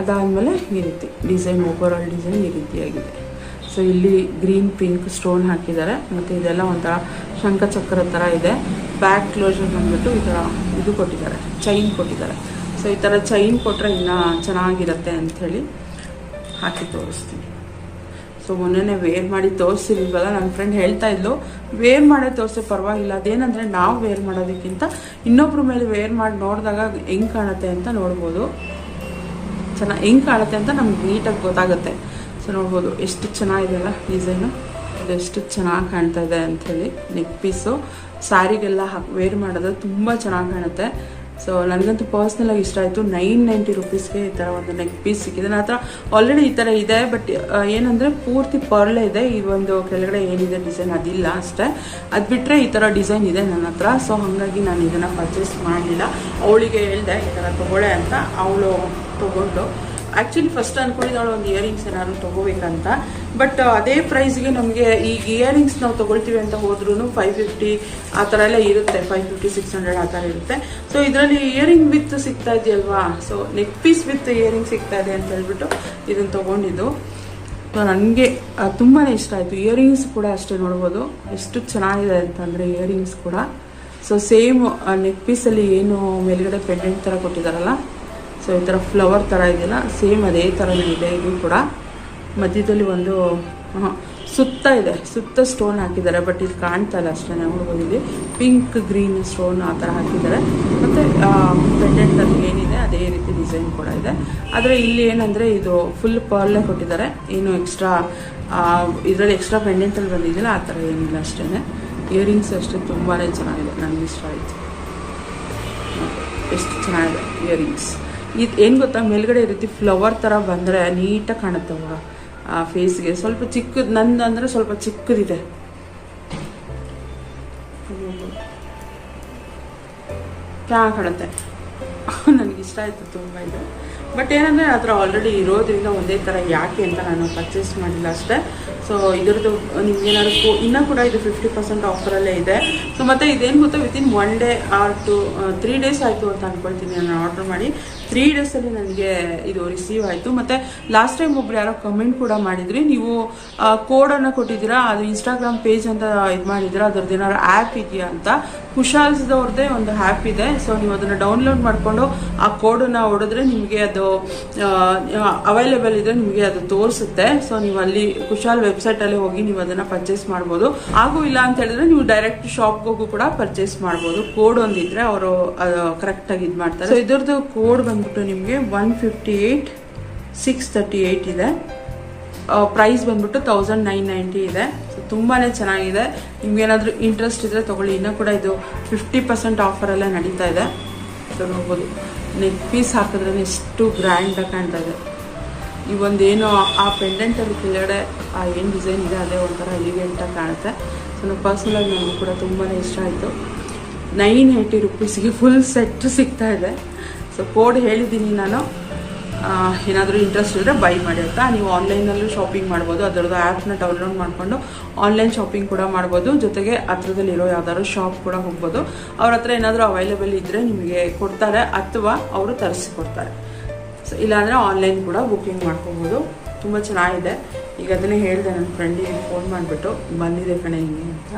ಅದಾದಮೇಲೆ ಈ ರೀತಿ ಡಿಸೈನ್ ಓವರ್ ಆಲ್ ಡಿಸೈನ್ ಈ ರೀತಿಯಾಗಿದೆ. ಸೊ ಇಲ್ಲಿ ಗ್ರೀನ್ ಪಿಂಕ್ ಸ್ಟೋನ್ ಹಾಕಿದ್ದಾರೆ. ಮತ್ತು ಇದೆಲ್ಲ ಒಂಥರ ಶಂಖಚಕ್ರ ಥರ ಇದೆ. ಬ್ಯಾಕ್ ಕ್ಲೋಸರ್ ಬಂದ್ಬಿಟ್ಟು ಈ ಥರ ಇದು ಕೊಟ್ಟಿದ್ದಾರೆ ಚೈನ್ ಕೊಟ್ಟಿದ್ದಾರೆ. ಸೊ ಈ ಥರ ಚೈನ್ ಕೊಟ್ಟರೆ ಇನ್ನೂ ಚೆನ್ನಾಗಿರುತ್ತೆ ಅಂಥೇಳಿ ಹಾಕಿ ತೋರಿಸ್ತೀನಿ. ಸೊ ಮೊನ್ನೆನೇ ವೇರ್ ಮಾಡಿ ತೋರಿಸಿಲ್ವಲ್ಲ? ನನ್ನ ಫ್ರೆಂಡ್ ಹೇಳ್ತಾ ಇದ್ಲು ವೇರ್ ಮಾಡೇ ತೋರಿಸೋ, ಪರವಾಗಿಲ್ಲ. ಅದೇನಂದರೆ ನಾವು ವೇರ್ ಮಾಡೋದಕ್ಕಿಂತ ಇನ್ನೊಬ್ಬರ ಮೇಲೆ ವೇರ್ ಮಾಡಿ ನೋಡಿದಾಗ ಹೆಂಗೆ ಕಾಣುತ್ತೆ ಅಂತ ನೋಡ್ಬೋದು. ಚೆನ್ನಾಗಿ ಹೆಂಗೆ ಕಾಣುತ್ತೆ ಅಂತ ನಮ್ಗೆ ನೀಟಾಗಿ ಗೊತ್ತಾಗುತ್ತೆ. ಸೊ ನೋಡ್ಬೋದು. ಎಷ್ಟು ಚೆನ್ನಾಗಿದೆಯಲ್ಲ ಡಿಸೈನು ಅದೆಷ್ಟು ಚೆನ್ನಾಗಿ ಕಾಣ್ತಾ ಇದೆ ಅಂಥೇಳಿ ನೆಕ್ ಪೀಸು ಸ್ಯಾರಿಗೆಲ್ಲ ಹಾಕಿ ವೇರ್ ಮಾಡಿದ್ರೆ ತುಂಬ ಚೆನ್ನಾಗಿ ಕಾಣುತ್ತೆ. ಸೊ ನನಗಂತೂ ಪರ್ಸ್ನಲಾಗಿ ಇಷ್ಟ ಆಯಿತು. ನೈನ್ ನೈಂಟಿ ರುಪೀಸ್ಗೆ ಈ ಥರ ಒಂದು ನೆಕ್ ಪೀಸ್ ಸಿಕ್ಕಿದೆ. ನನ್ನ ಹತ್ರ ಆಲ್ರೆಡಿ ಈ ಥರ ಇದೆ ಬಟ್ ಏನಂದರೆ ಪೂರ್ತಿ ಪರ್ಲೆ ಇದೆ. ಈ ಒಂದು ಕೆಳಗಡೆ ಏನಿದೆ ಡಿಸೈನ್ ಅದಿಲ್ಲ ಅಷ್ಟೇ. ಅದು ಬಿಟ್ಟರೆ ಈ ಥರ ಡಿಸೈನ್ ಇದೆ ನನ್ನ ಹತ್ರ. ಸೊ ಹಾಗಾಗಿ ನಾನು ಇದನ್ನು ಪರ್ಚೇಸ್ ಮಾಡಲಿಲ್ಲ. ಅವಳಿಗೆ ಹೇಳಿದೆ, ಈ ಥರ ತೊಗೊಳೆ ಅಂತ. ಅವಳು ತೊಗೊಂಡು ಆ್ಯಕ್ಚುಲಿ ಫಸ್ಟ್ ಅಂದ್ಕೊಂಡಿದ್ದಾಳು ಒಂದು ಇಯರಿಂಗ್ಸ್ ಏನಾದ್ರು ತೊಗೋಬೇಕಂತ. ಬಟ್ ಅದೇ ಪ್ರೈಸ್ಗೆ ನಮಗೆ ಈಗ ಇಯರಿಂಗ್ಸ್ ನಾವು ತೊಗೊಳ್ತೀವಿ ಅಂತ ಹೋದ್ರೂ ಫೈವ್ ಫಿಫ್ಟಿ ಆ ಥರ ಎಲ್ಲ ಇರುತ್ತೆ. ಫೈವ್ ಫಿಫ್ಟಿ ಸಿಕ್ಸ್ ಹಂಡ್ರೆಡ್ ಆ ಥರ ಇರುತ್ತೆ. ಸೊ ಇದರಲ್ಲಿ ಇಯರಿಂಗ್ ವಿತ್ ಸಿಗ್ತಾ ಇದೆಯಲ್ವಾ? So neck piece with earring ಸಿಗ್ತಾ ಇದೆ ಅಂತ ಹೇಳ್ಬಿಟ್ಟು ಇದನ್ನು ತೊಗೊಂಡಿದ್ದು. ಸೊ ನನಗೆ ತುಂಬಾ ಇಷ್ಟ ಆಯಿತು. ಇಯರಿಂಗ್ಸ್ ಕೂಡ ಅಷ್ಟೇ ನೋಡ್ಬೋದು. ಎಷ್ಟು ಚೆನ್ನಾಗಿದೆ ಅಂತಂದರೆ ಇಯರಿಂಗ್ಸ್ ಕೂಡ. ಸೊ ಸೇಮ್ ನೆಕ್ ಪೀಸಲ್ಲಿ ಏನು ಮೇಲುಗಡೆ ಪೆಂಡೆಂಟ್ ಥರ ಕೊಟ್ಟಿದ್ದಾರಲ್ಲ ಸೊ ಈ ಥರ ಫ್ಲವರ್ ಥರ ಇದೆಯಲ್ಲ ಸೇಮ್ ಅದೇ ಥರನೇ ಇದೆ, ಇದು ಕೂಡ. ಮಧ್ಯದಲ್ಲಿ ಒಂದು ಸುತ್ತ ಇದೆ. ಸುತ್ತ ಸ್ಟೋನ್ ಹಾಕಿದ್ದಾರೆ ಬಟ್ ಇದು ಕಾಣ್ತಾ ಇಲ್ಲ ಅಷ್ಟೇ ನೋಡ್ಬೋದು ಇಲ್ಲಿ. ಪಿಂಕ್ ಗ್ರೀನ್ ಸ್ಟೋನ್ ಆ ಥರ ಹಾಕಿದ್ದಾರೆ. ಮತ್ತು ಪೆಂಡೆಂಟಲ್ಲಿ ಏನಿದೆ, ಅದೇ ರೀತಿ ಡಿಸೈನ್ ಕೂಡ ಇದೆ. ಆದರೆ ಇಲ್ಲಿ ಏನಂದರೆ, ಇದು ಫುಲ್ ಪರ್ಲೇ ಕೊಟ್ಟಿದ್ದಾರೆ. ಏನು ಎಕ್ಸ್ಟ್ರಾ ಇದರಲ್ಲಿ ಎಕ್ಸ್ಟ್ರಾ ಪೆಂಡೆಂಟಲ್ಲಿ ಬಂದಿದ್ದಿಲ್ಲ ಆ ಥರ ಏನಿಲ್ಲ ಅಷ್ಟೇ ಇಯರಿಂಗ್ಸ್ ಅಷ್ಟೇ ತುಂಬಾ ಚೆನ್ನಾಗಿದೆ ನನಗೆ ಇಷ್ಟ ಆಯಿತು. ಎಷ್ಟು ಚೆನ್ನಾಗಿದೆ ಇಯರಿಂಗ್ಸ್ ಇದು ಏನು ಗೊತ್ತಾ? ಮೇಲ್ಗಡೆ ಈ ರೀತಿ ಫ್ಲವರ್ ಥರ ಬಂದರೆ ನೀಟಾಗಿ ಕಾಣುತ್ತೆ ಆ ಫೇಸ್ಗೆ ಸ್ವಲ್ಪ ಚಿಕ್ಕದು, ನಂದು ಅಂದರೆ ಸ್ವಲ್ಪ ಚಿಕ್ಕದಿದೆ. ಚೆನ್ನಾಗಿ ಕಾಣುತ್ತೆ. ಇಷ್ಟ ಆಯಿತು ತುಂಬ ಇದು. ಬಟ್ ಏನಂದರೆ ಅದರ ಆಲ್ರೆಡಿ ಇರೋದ್ರಿಂದ ಒಂದೇ ಥರ ಯಾಕೆ ಅಂತ ನಾನು ಪರ್ಚೇಸ್ ಮಾಡಿಲ್ಲ ಅಷ್ಟೇ. ಸೊ ಇದರದ್ದು ನಿಮ್ಗೇನಾದ್ರು ಇನ್ನೂ ಕೂಡ ಇದು ಫಿಫ್ಟಿ ಪರ್ಸೆಂಟ್ ಆಫರಲ್ಲೇ ಇದೆ. ಸೊ ಮತ್ತು ಇದೇನು ಗೊತ್ತಾ? Within one day or two three days ಆಯಿತು ಅಂತ ಅಂದ್ಕೊಳ್ತೀನಿ ನಾನು ಆರ್ಡರ್ ಮಾಡಿ. ತ್ರೀ ಡೇಸಲ್ಲಿ ನನಗೆ ಇದು ರಿಸೀವ್ ಆಯಿತು. ಮತ್ತು ಲಾಸ್ಟ್ ಟೈಮ್ ಒಬ್ರು ಯಾರೋ ಕಮೆಂಟ್ ಕೂಡ ಮಾಡಿದ್ರಿ. ನೀವು ಕೋಡನ್ನು ಕೊಟ್ಟಿದ್ದೀರಾ, ಅದು ಇನ್ಸ್ಟಾಗ್ರಾಮ್ ಪೇಜ್ ಅಂತ ಇದು ಮಾಡಿದ್ದೀರಾ, ಅದ್ರದ್ದು ಏನಾದ್ರು ಆ್ಯಪ್ ಇದೆಯಾ ಅಂತ. ಕುಶಾಲ್ಸ್ದವ್ರದ್ದೇ ಒಂದು ಆ್ಯಪ್ ಇದೆ. ಸೊ ನೀವು ಅದನ್ನು ಡೌನ್ಲೋಡ್ ಮಾಡಿಕೊಂಡು ಆ ಕೋಡನ್ನು ಹೊಡೆದ್ರೆ ನಿಮಗೆ ಅದು ಅವೈಲೇಬಲ್ ಇದ್ರೆ ನಿಮಗೆ ಅದು ತೋರಿಸುತ್ತೆ. ಸೊ ನೀವು ಅಲ್ಲಿ ಕುಶಾಲ್ ವೆಬ್ಸೈಟಲ್ಲಿ ಹೋಗಿ ನೀವು ಅದನ್ನು ಪರ್ಚೇಸ್ ಮಾಡ್ಬೋದು. ಹಾಗೂ ಇಲ್ಲ ಅಂತ ಹೇಳಿದ್ರೆ ನೀವು ಡೈರೆಕ್ಟ್ ಶಾಪ್ಗೆ ಹೋಗು ಕೂಡ ಪರ್ಚೇಸ್ ಮಾಡ್ಬೋದು. ಕೋಡ್ ಒಂದಿದ್ರೆ ಅವರು ಕರೆಕ್ಟಾಗಿ ಇದು ಮಾಡ್ತಾರೆ. ಸೊ ಇದ್ರದ್ದು ಕೋಡ್ ಬಂದ್ಬಿಟ್ಟು ನಿಮಗೆ one fifty eight six thirty eight ಇದೆ ಪ್ರೈಸ್ ಬಂದ್ಬಿಟ್ಟು ತೌಸಂಡ್ ನೈನ್ ನೈಂಟಿ ಇದೆ. ಸೊ ತುಂಬಾ ಚೆನ್ನಾಗಿದೆ. ನಿಮ್ಗೇನಾದರೂ ಇಂಟ್ರೆಸ್ಟ್ ಇದ್ದರೆ ತೊಗೊಳ್ಳಿ. ಇನ್ನೂ ಕೂಡ ಇದು ಫಿಫ್ಟಿ ಪರ್ಸೆಂಟ್ ಆಫರೆಲ್ಲ ನಡೀತಾ ಇದೆ. ಸೊ ನೋಡ್ಬೋದು. ನೆಕ್ ಪೀಸ್ ಹಾಕಿದ್ರೆ ಎಷ್ಟು ಗ್ರ್ಯಾಂಡಾಗಿ ಕಾಣ್ತಾ ಇದೆ. ಈ ಒಂದೇನು ಆ ಪೆಂಡೆಂಟಲ್ಲಿ ಕೆಳಗಡೆ ಆ ಏನು ಡಿಸೈನ್ ಇದೆ, ಅದೇ ಒಂಥರ ಎಲಿಗೆಂಟಾಗಿ ಕಾಣುತ್ತೆ. ಸೊ ನಾನು ಪರ್ಸ್ನಲಾಗಿ ನನಗೂ ಕೂಡ ತುಂಬಾ ಇಷ್ಟ ಆಯಿತು. ನೈನ್ ಏಯ್ಟಿ ರುಪೀಸ್ಗೆ ಫುಲ್ ಸೆಟ್ ಸಿಗ್ತಾ ಇದೆ. ಸೊ ಕೋಡ್ ಹೇಳಿದ್ದೀನಿ ನಾನು. ಏನಾದರೂ ಇಂಟ್ರೆಸ್ಟ್ ಇದ್ದರೆ ಬೈ ಮಾಡಿ ಅಂತ. ನೀವು ಆನ್ಲೈನಲ್ಲೂ ಶಾಪಿಂಗ್ ಮಾಡ್ಬೋದು. ಅದರದ್ದು ಆ್ಯಪ್ನ ಡೌನ್ಲೋಡ್ ಮಾಡಿಕೊಂಡು ಆನ್ಲೈನ್ ಶಾಪಿಂಗ್ ಕೂಡ ಮಾಡ್ಬೋದು. ಜೊತೆಗೆ ಹತ್ರದಲ್ಲಿರೋ ಯಾವ್ದಾದ್ರು ಶಾಪ್ ಕೂಡ ಹೋಗ್ಬೋದು. ಅವ್ರ ಹತ್ರ ಏನಾದರೂ ಅವೈಲೇಬಲ್ ಇದ್ದರೆ ನಿಮಗೆ ಕೊಡ್ತಾರೆ ಅಥವಾ ಅವರು ತರಿಸಿ ಕೊಡ್ತಾರೆ ಸೊ ಇಲ್ಲಾಂದರೆ ಆನ್ಲೈನ್ ಕೂಡ ಬುಕ್ಕಿಂಗ್ ಮಾಡ್ಕೊಬೋದು. ತುಂಬ ಚೆನ್ನಾಗಿದೆ. ಈಗ ಅದನ್ನೇ ಹೇಳಿದೆ ನನ್ನ ಫ್ರೆಂಡಿಗೆ ಫೋನ್ ಮಾಡಿಬಿಟ್ಟು, ಬಂದಿದೆ ಕಣೆ ಹಿಂಗೆ ಅಂತ.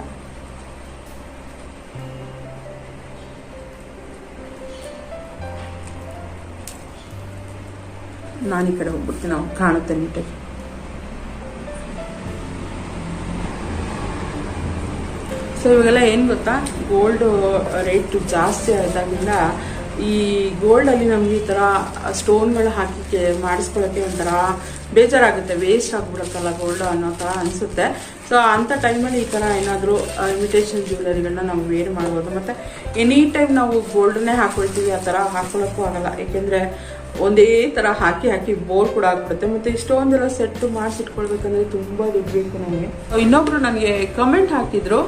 ನಾನು ಈ ಕಡೆ ಹೋಗ್ಬಿಡ್ತೀನಿ, ನಾವು ಕಾಣುತ್ತೆ ನೀಟಾಗಿ. ಸೊ ಇವಾಗೆಲ್ಲ ಏನು ಗೊತ್ತಾ? ಗೋಲ್ಡ್ ರೇಟ್ ಜಾಸ್ತಿ ಆದಾಗಿಂದ ಈ ಗೋಲ್ಡಲ್ಲಿ ನಮಗೆ ಈ ಥರ ಸ್ಟೋನ್ಗಳು ಹಾಕಿ ಮಾಡಿಸ್ಕೊಳ್ಳೋಕ್ಕೆ ಒಂಥರ ಬೇಜಾರಾಗುತ್ತೆ ವೇಸ್ಟ್ ಆಗಿಬಿಡುತ್ತಲ್ಲ ಗೋಲ್ಡ್ ಅನ್ನೋ ಥರ ಅನಿಸುತ್ತೆ. ಸೊ ಅಂಥ ಟೈಮಲ್ಲಿ ಈ ಥರ ಏನಾದರೂ ಇಮಿಟೇಷನ್ ಜ್ಯುವೆಲರಿಗಳನ್ನ ನಾವು ವೇರ್ ಮಾಡ್ಬೋದು. ಮತ್ತು ಎನಿ ಟೈಮ್ ನಾವು ಗೋಲ್ಡನ್ನೇ ಹಾಕೊಳ್ತೀವಿ, ಆ ಥರ ಹಾಕ್ಕೊಳ್ಳೋಕ್ಕೂ ಆಗಲ್ಲ. ಏಕೆಂದರೆ ಒಂದೇ ಥರ ಹಾಕಿ ಹಾಕಿ ಬೋರ್ ಕೂಡ ಆಗ್ಬಿಡುತ್ತೆ. ಮತ್ತು ಇಷ್ಟೊಂದೆಲ್ಲ ಸೆಟ್ ಮಾಡಿಸಿಟ್ಕೊಳ್ಬೇಕಂದ್ರೆ ತುಂಬ ದುಡ್ಡು ಬೇಕು ನನಗೆ ಇನ್ನೊಬ್ರು ನನಗೆ ಕಮೆಂಟ್ ಹಾಕಿದ್ರು.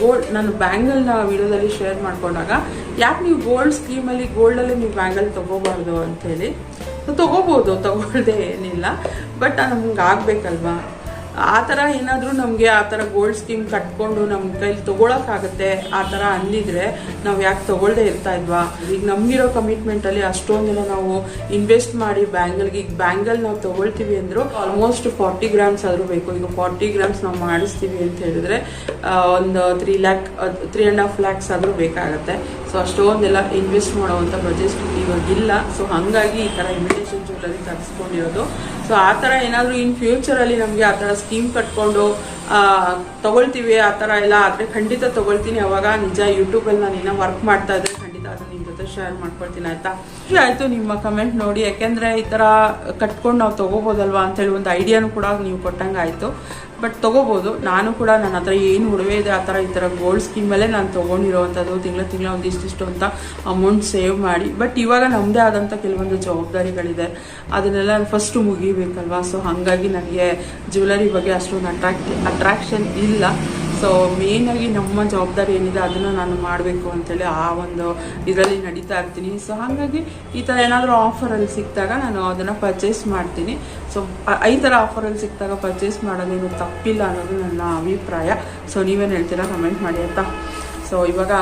ಗೋಲ್ಡ್ ನಾನು ಬ್ಯಾಂಗಲ್ನ ವಿಡಿಯೋದಲ್ಲಿ ಶೇರ್ ಮಾಡ್ಕೊಂಡಾಗ, ಯಾಕೆ ನೀವು ಗೋಲ್ಡ್ ಸ್ಕೀಮಲ್ಲಿ ಗೋಲ್ಡಲ್ಲಿ ನೀವು ಬ್ಯಾಂಗಲ್ ತೊಗೋಬಾರ್ದು ಅಂತೇಳಿ ತೊಗೋಬೋದು ತಗೊಳ್ದೆ ಏನಿಲ್ಲ ಬಟ್ ನಮ್ಗೆ ಆಗಬೇಕಲ್ವಾ? ಆ ಥರ ಏನಾದರೂ ನಮಗೆ ಆ ಥರ ಗೋಲ್ಡ್ ಸ್ಕೀಮ್ ಕಟ್ಕೊಂಡು ನಮ್ಮ ಕೈಲಿ ತೊಗೊಳಕ್ಕಾಗತ್ತೆ ಆ ಥರ ಅಂದಿದ್ರೆ ನಾವು ಯಾಕೆ ತೊಗೊಳ್ದೆ ಇರ್ತಾ ಇದ್ವಾ ಈಗ ನಮಗಿರೋ ಕಮಿಟ್ಮೆಂಟಲ್ಲಿ ಅಷ್ಟೊಂದೆಲ್ಲ ನಾವು ಇನ್ವೆಸ್ಟ್ ಮಾಡಿ ಬ್ಯಾಂಗಲ್ಗೆ, ಈಗ ಬ್ಯಾಂಗಲ್ ನಾವು ತೊಗೊಳ್ತೀವಿ ಅಂದರೂ ಆಲ್ಮೋಸ್ಟ್ ಫಾರ್ಟಿ ಗ್ರಾಮ್ಸ್ ಆದರೂ ಬೇಕು. ಈಗ ಫಾರ್ಟಿ ಗ್ರಾಮ್ಸ್ ನಾವು ಮಾಡಿಸ್ತೀವಿ ಅಂತ ಹೇಳಿದ್ರೆ ಒಂದು three lakh three and half lakhs ಆದರೂ ಬೇಕಾಗತ್ತೆ. ಸೊ ಅಷ್ಟೊಂದೆಲ್ಲ ಇನ್ವೆಸ್ಟ್ ಮಾಡೋವಂಥ ಬಜೆಟ್ ಇವಾಗಿಲ್ಲ ಸೊ ಹಾಗಾಗಿ ಈ ಥರ ಇನ್ವಿಟೇಷನ್ ಜೂಟಲ್ಲಿ ತರಿಸ್ಕೊಂಡಿರೋದು ಸೊ ಆ ಥರ ಏನಾದರೂ ಇನ್ ಫ್ಯೂಚರಲ್ಲಿ ನಮಗೆ ಆ ಥರ ಸ್ಕೀಮ್ ಕಟ್ಕೊಂಡು ತಗೊಳ್ತೀವಿ, ಆ ಥರ ಎಲ್ಲ ಆದರೆ ಖಂಡಿತ ತಗೊಳ್ತೀನಿ. ಅವಾಗ ನಿಜ ಯೂಟ್ಯೂಬಲ್ಲಿ ನಾನು ಏನೋ ವರ್ಕ್ ಮಾಡ್ತಾ ಇದ್ದರೆ ಜೊತೆ ಶೇರ್ ಮಾಡ್ಕೊಳ್ತೀನಿ ಆಯಿತಾ? ಖುಷಿ ಆಯಿತು, ನಿಮ್ಮ ಕಮೆಂಟ್ ನೋಡಿ. ಯಾಕೆಂದರೆ ಈ ಥರ ಕಟ್ಕೊಂಡು ನಾವು ತೊಗೋಬೋದಲ್ವಾ ಅಂತೇಳಿ ಒಂದು ಐಡಿಯಾನು ಕೂಡ ನೀವು ಕೊಟ್ಟಂಗೆ ಆಯಿತು. ಬಟ್ ತೊಗೋಬೋದು. ನಾನು ಕೂಡ ನನ್ನ ಹತ್ರ ಏನು ಉಡುವೆ ಇದೆ, ಆ ಥರ ಈ ಥರ ಗೋಲ್ಡ್ ಸ್ಕೀಮ್ ಮೇಲೆ ನಾನು ತೊಗೊಂಡಿರೋವಂಥದ್ದು. ತಿಂಗಳ ತಿಂಗಳ ಒಂದಿಷ್ಟಿಷ್ಟು ಅಂತ ಅಮೌಂಟ್ ಸೇವ್ ಮಾಡಿ. ಬಟ್ ಇವಾಗ ನಮ್ಮದೇ ಆದಂಥ ಕೆಲವೊಂದು ಜವಾಬ್ದಾರಿಗಳಿದೆ. ಅದನ್ನೆಲ್ಲ ಫಸ್ಟು ಮುಗಿಬೇಕಲ್ವಾ? ಸೊ ಹಾಗಾಗಿ ನನಗೆ ಜ್ಯುವೆಲರಿ ಬಗ್ಗೆ ಅಷ್ಟೊಂದು ಅಟ್ರಾಕ್ಟಿ ಅಟ್ರಾಕ್ಷನ್ ಇಲ್ಲ. ಸೊ ಮೇಯ್ನಾಗಿ ನಮ್ಮ ಜವಾಬ್ದಾರಿ ಏನಿದೆ ಅದನ್ನು ನಾನು ಮಾಡಬೇಕು ಅಂತೇಳಿ ಆ ಒಂದು ಇದರಲ್ಲಿ ನಡೀತಾ ಇರ್ತೀನಿ. ಸೊ ಹಾಗಾಗಿ ಈ ಥರ ಏನಾದರೂ ಆಫರಲ್ಲಿ ಸಿಕ್ಕಿದಾಗ ನಾನು ಅದನ್ನು ಪರ್ಚೇಸ್ ಮಾಡ್ತೀನಿ. ಸೊ ಈ ಥರ ಆಫರಲ್ಲಿ ಸಿಕ್ಕಿದಾಗ ಪರ್ಚೇಸ್ ಮಾಡೋದೇನು ತಪ್ಪಿಲ್ಲ ಅನ್ನೋದು ನನ್ನ ಅಭಿಪ್ರಾಯ. ಸೊ ನೀವೇನು ಹೇಳ್ತೀರಾ ಕಮೆಂಟ್ ಮಾಡಿ ಆಯ್ತಾ? ಸೊ ಇವಾಗ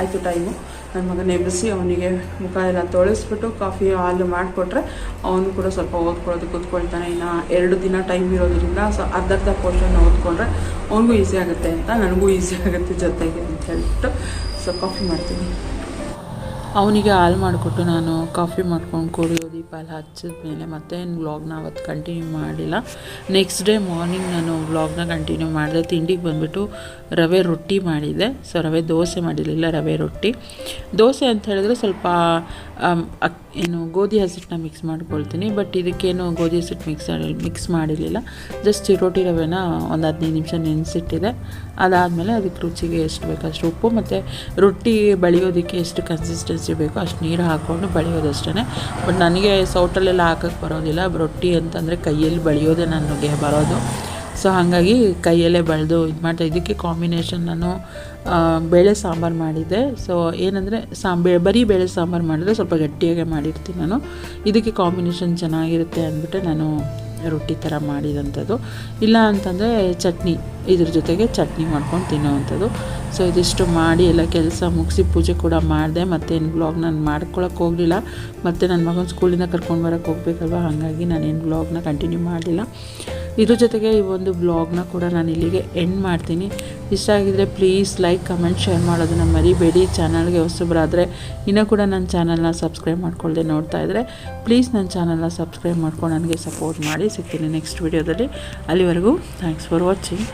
ಆಯಿತು ಟೈಮು ನನ್ನ ಮಗನ ಎಬ್ಬಿಸಿ ಅವನಿಗೆ ಮುಖ ಎಲ್ಲ ತೊಳೆಸ್ಬಿಟ್ಟು ಕಾಫಿ, ಹಾಲು ಮಾಡಿಕೊಟ್ರೆ ಅವನು ಕೂಡ ಸ್ವಲ್ಪ ಓದ್ಕೊಳ್ಳೋದು, ಕೂತ್ಕೊಳ್ತಾನೆ. ಇನ್ನು ಎರಡು ದಿನ ಟೈಮ್ ಇರೋದ್ರಿಂದ ಸೊ ಅರ್ಧರ್ಧ ಪೋರ್ಷನ್ ಓದ್ಕೊಂಡ್ರೆ ಅವನಿಗೂ ಈಸಿ ಆಗುತ್ತೆ ಅಂತ, ನನಗೂ ಈಸಿ ಆಗುತ್ತೆ ಜೊತೆಗೆ ಅಂತ ಹೇಳ್ಬಿಟ್ಟು ಸೊ ಕಾಫಿ ಮಾಡ್ತೀನಿ. ಅವನಿಗೆ ಹಾಲು ಮಾಡಿಕೊಟ್ಟು ನಾನು ಕಾಫಿ ಮಾಡ್ಕೊಂಡು ಕುಡಿಯೋ ದೀಪ ಎಲ್ಲ ಹಚ್ಚಿದ ಮೇಲೆ ಮತ್ತೆ ವ್ಲಾಗ್ನ ಅವತ್ತು ಕಂಟಿನ್ಯೂ ಮಾಡಿಲ್ಲ. ನೆಕ್ಸ್ಟ್ ಡೇ ಮಾರ್ನಿಂಗ್ ನಾನು ವ್ಲಾಗ್ನ ಕಂಟಿನ್ಯೂ ಮಾಡಿದೆ. ತಿಂಡಿಗೆ ಬಂದುಬಿಟ್ಟು ರವೆ ರೊಟ್ಟಿ ಮಾಡಿದ್ದೆ ಸೊ ರವೆ ದೋಸೆ ಮಾಡಿರಲಿಲ್ಲ, ರವೆ ರೊಟ್ಟಿ. ದೋಸೆ ಅಂತ ಹೇಳಿದ್ರೆ ಸ್ವಲ್ಪ ಅಕ್, ಏನು, ಗೋಧಿ ಹಸಿಟ್ಟನ್ನ ಮಿಕ್ಸ್ ಮಾಡ್ಕೊಳ್ತೀನಿ ಬಟ್ ಇದಕ್ಕೇನು ಗೋಧಿ ಹಸಿಟ್ಟು ಮಿಕ್ಸ್ ಮಿಕ್ಸ್ ಮಾಡಿರಲಿಲ್ಲ. ಜಸ್ಟ್ ಚಿರೋಟಿ ರವೆನ ಒಂದು ಹದಿನೈದು ನಿಮಿಷ ನೆನೆಸಿಟ್ಟಿದೆ. ಅದಾದಮೇಲೆ ಅದಕ್ಕೆ ರುಚಿಗೆ ಎಷ್ಟು ಬೇಕೋ ಅಷ್ಟು ಉಪ್ಪು, ಮತ್ತು ರೊಟ್ಟಿ ಬಳಿಯೋದಕ್ಕೆ ಎಷ್ಟು ಕನ್ಸಿಸ್ಟೆನ್ಸಿ ಬೇಕೋ ಅಷ್ಟು ನೀರು ಹಾಕ್ಕೊಂಡು ಬಳಿಯೋದಷ್ಟೇ ಬಟ್ ನನಗೆ ಸೌಟಲ್ಲೆಲ್ಲ ಹಾಕಕ್ಕೆ ಬರೋದಿಲ್ಲ. ರೊಟ್ಟಿ ಅಂತಂದರೆ ಕೈಯಲ್ಲಿ ಬಳಿಯೋದೇ ನನಗೆ ಬರೋದು. ಸೊ ಹಾಗಾಗಿ ಕೈಯಲ್ಲೇ ಬೆಳೆದು ಇದು ಮಾಡ್ತಾ ಇದಕ್ಕೆ ಕಾಂಬಿನೇಷನ್ ನಾನು ಬೇಳೆ ಸಾಂಬಾರು ಮಾಡಿದ್ದೆ. ಸೊ ಏನಂದರೆ ಸಾಂಬೆ, ಬರೀ ಬೇಳೆ ಸಾಂಬಾರು ಮಾಡಿದ್ರೆ ಸ್ವಲ್ಪ ಗಟ್ಟಿಯಾಗೆ ಮಾಡಿರ್ತೀನಿ ನಾನು. ಇದಕ್ಕೆ ಕಾಂಬಿನೇಷನ್ ಚೆನ್ನಾಗಿರುತ್ತೆ ಅಂದ್ಬಿಟ್ಟು ನಾನು ರೊಟ್ಟಿ ಥರ ಮಾಡಿದಂಥದ್ದು. ಇಲ್ಲ ಅಂತಂದರೆ ಚಟ್ನಿ, ಇದ್ರ ಜೊತೆಗೆ ಚಟ್ನಿ ಮಾಡ್ಕೊಂಡು ತಿನ್ನೋವಂಥದ್ದು. ಸೊ ಇದಿಷ್ಟು ಮಾಡಿ ಎಲ್ಲ ಕೆಲಸ ಮುಗಿಸಿ ಪೂಜೆ ಕೂಡ ಮಾಡಿದೆ, ಮತ್ತೇನು ಬ್ಲಾಗ್ ನಾನು ಮಾಡ್ಕೊಳಕ್ಕೆ ಹೋಗಲಿಲ್ಲ. ಮತ್ತು ನನ್ನ ಮಗನ ಸ್ಕೂಲಿಂದ ಕರ್ಕೊಂಡು ಬರೋಕ್ಕೆ ಹೋಗ್ಬೇಕಲ್ವ? ಹಾಗಾಗಿ ನಾನೇನು ಬ್ಲಾಗ್ನ ಕಂಟಿನ್ಯೂ ಮಾಡಲಿಲ್ಲ. ಇದ್ರ ಜೊತೆಗೆ ಈ ಒಂದು ಬ್ಲಾಗ್ನ ಕೂಡ ನಾನು ಇಲ್ಲಿಗೆ ಎಂಡ್ ಮಾಡ್ತೀನಿ. ಇಷ್ಟ ಆಗಿದ್ರೆ ಪ್ಲೀಸ್ ಲೈಕ್ ಕಮೆಂಟ್ ಶೇರ್ ಮಾಡೋದನ್ನು ಮರಿಬೇಡಿ. ಚಾನಲ್ಗೆ ಹೊಸಬರಾದರೆ ಇನ್ನೂ ಕೂಡ ನನ್ನ ಚಾನಲ್ನ ಸಬ್ಸ್ಕ್ರೈಬ್ ಮಾಡ್ಕೊಳ್ಳದೆ ನೋಡ್ತಾ ಇದ್ದರೆ ಪ್ಲೀಸ್ ನನ್ನ ಚಾನಲ್ನ ಸಬ್ಸ್ಕ್ರೈಬ್ ಮಾಡ್ಕೊಂಡು ನನಗೆ ಸಪೋರ್ಟ್ ಮಾಡಿ. ಸಿಗ್ತೀನಿ ನೆಕ್ಸ್ಟ್ ವೀಡಿಯೋದಲ್ಲಿ ಅಲ್ಲಿವರೆಗೂ ಥ್ಯಾಂಕ್ಸ್ ಫಾರ್ ವಾಚಿಂಗ್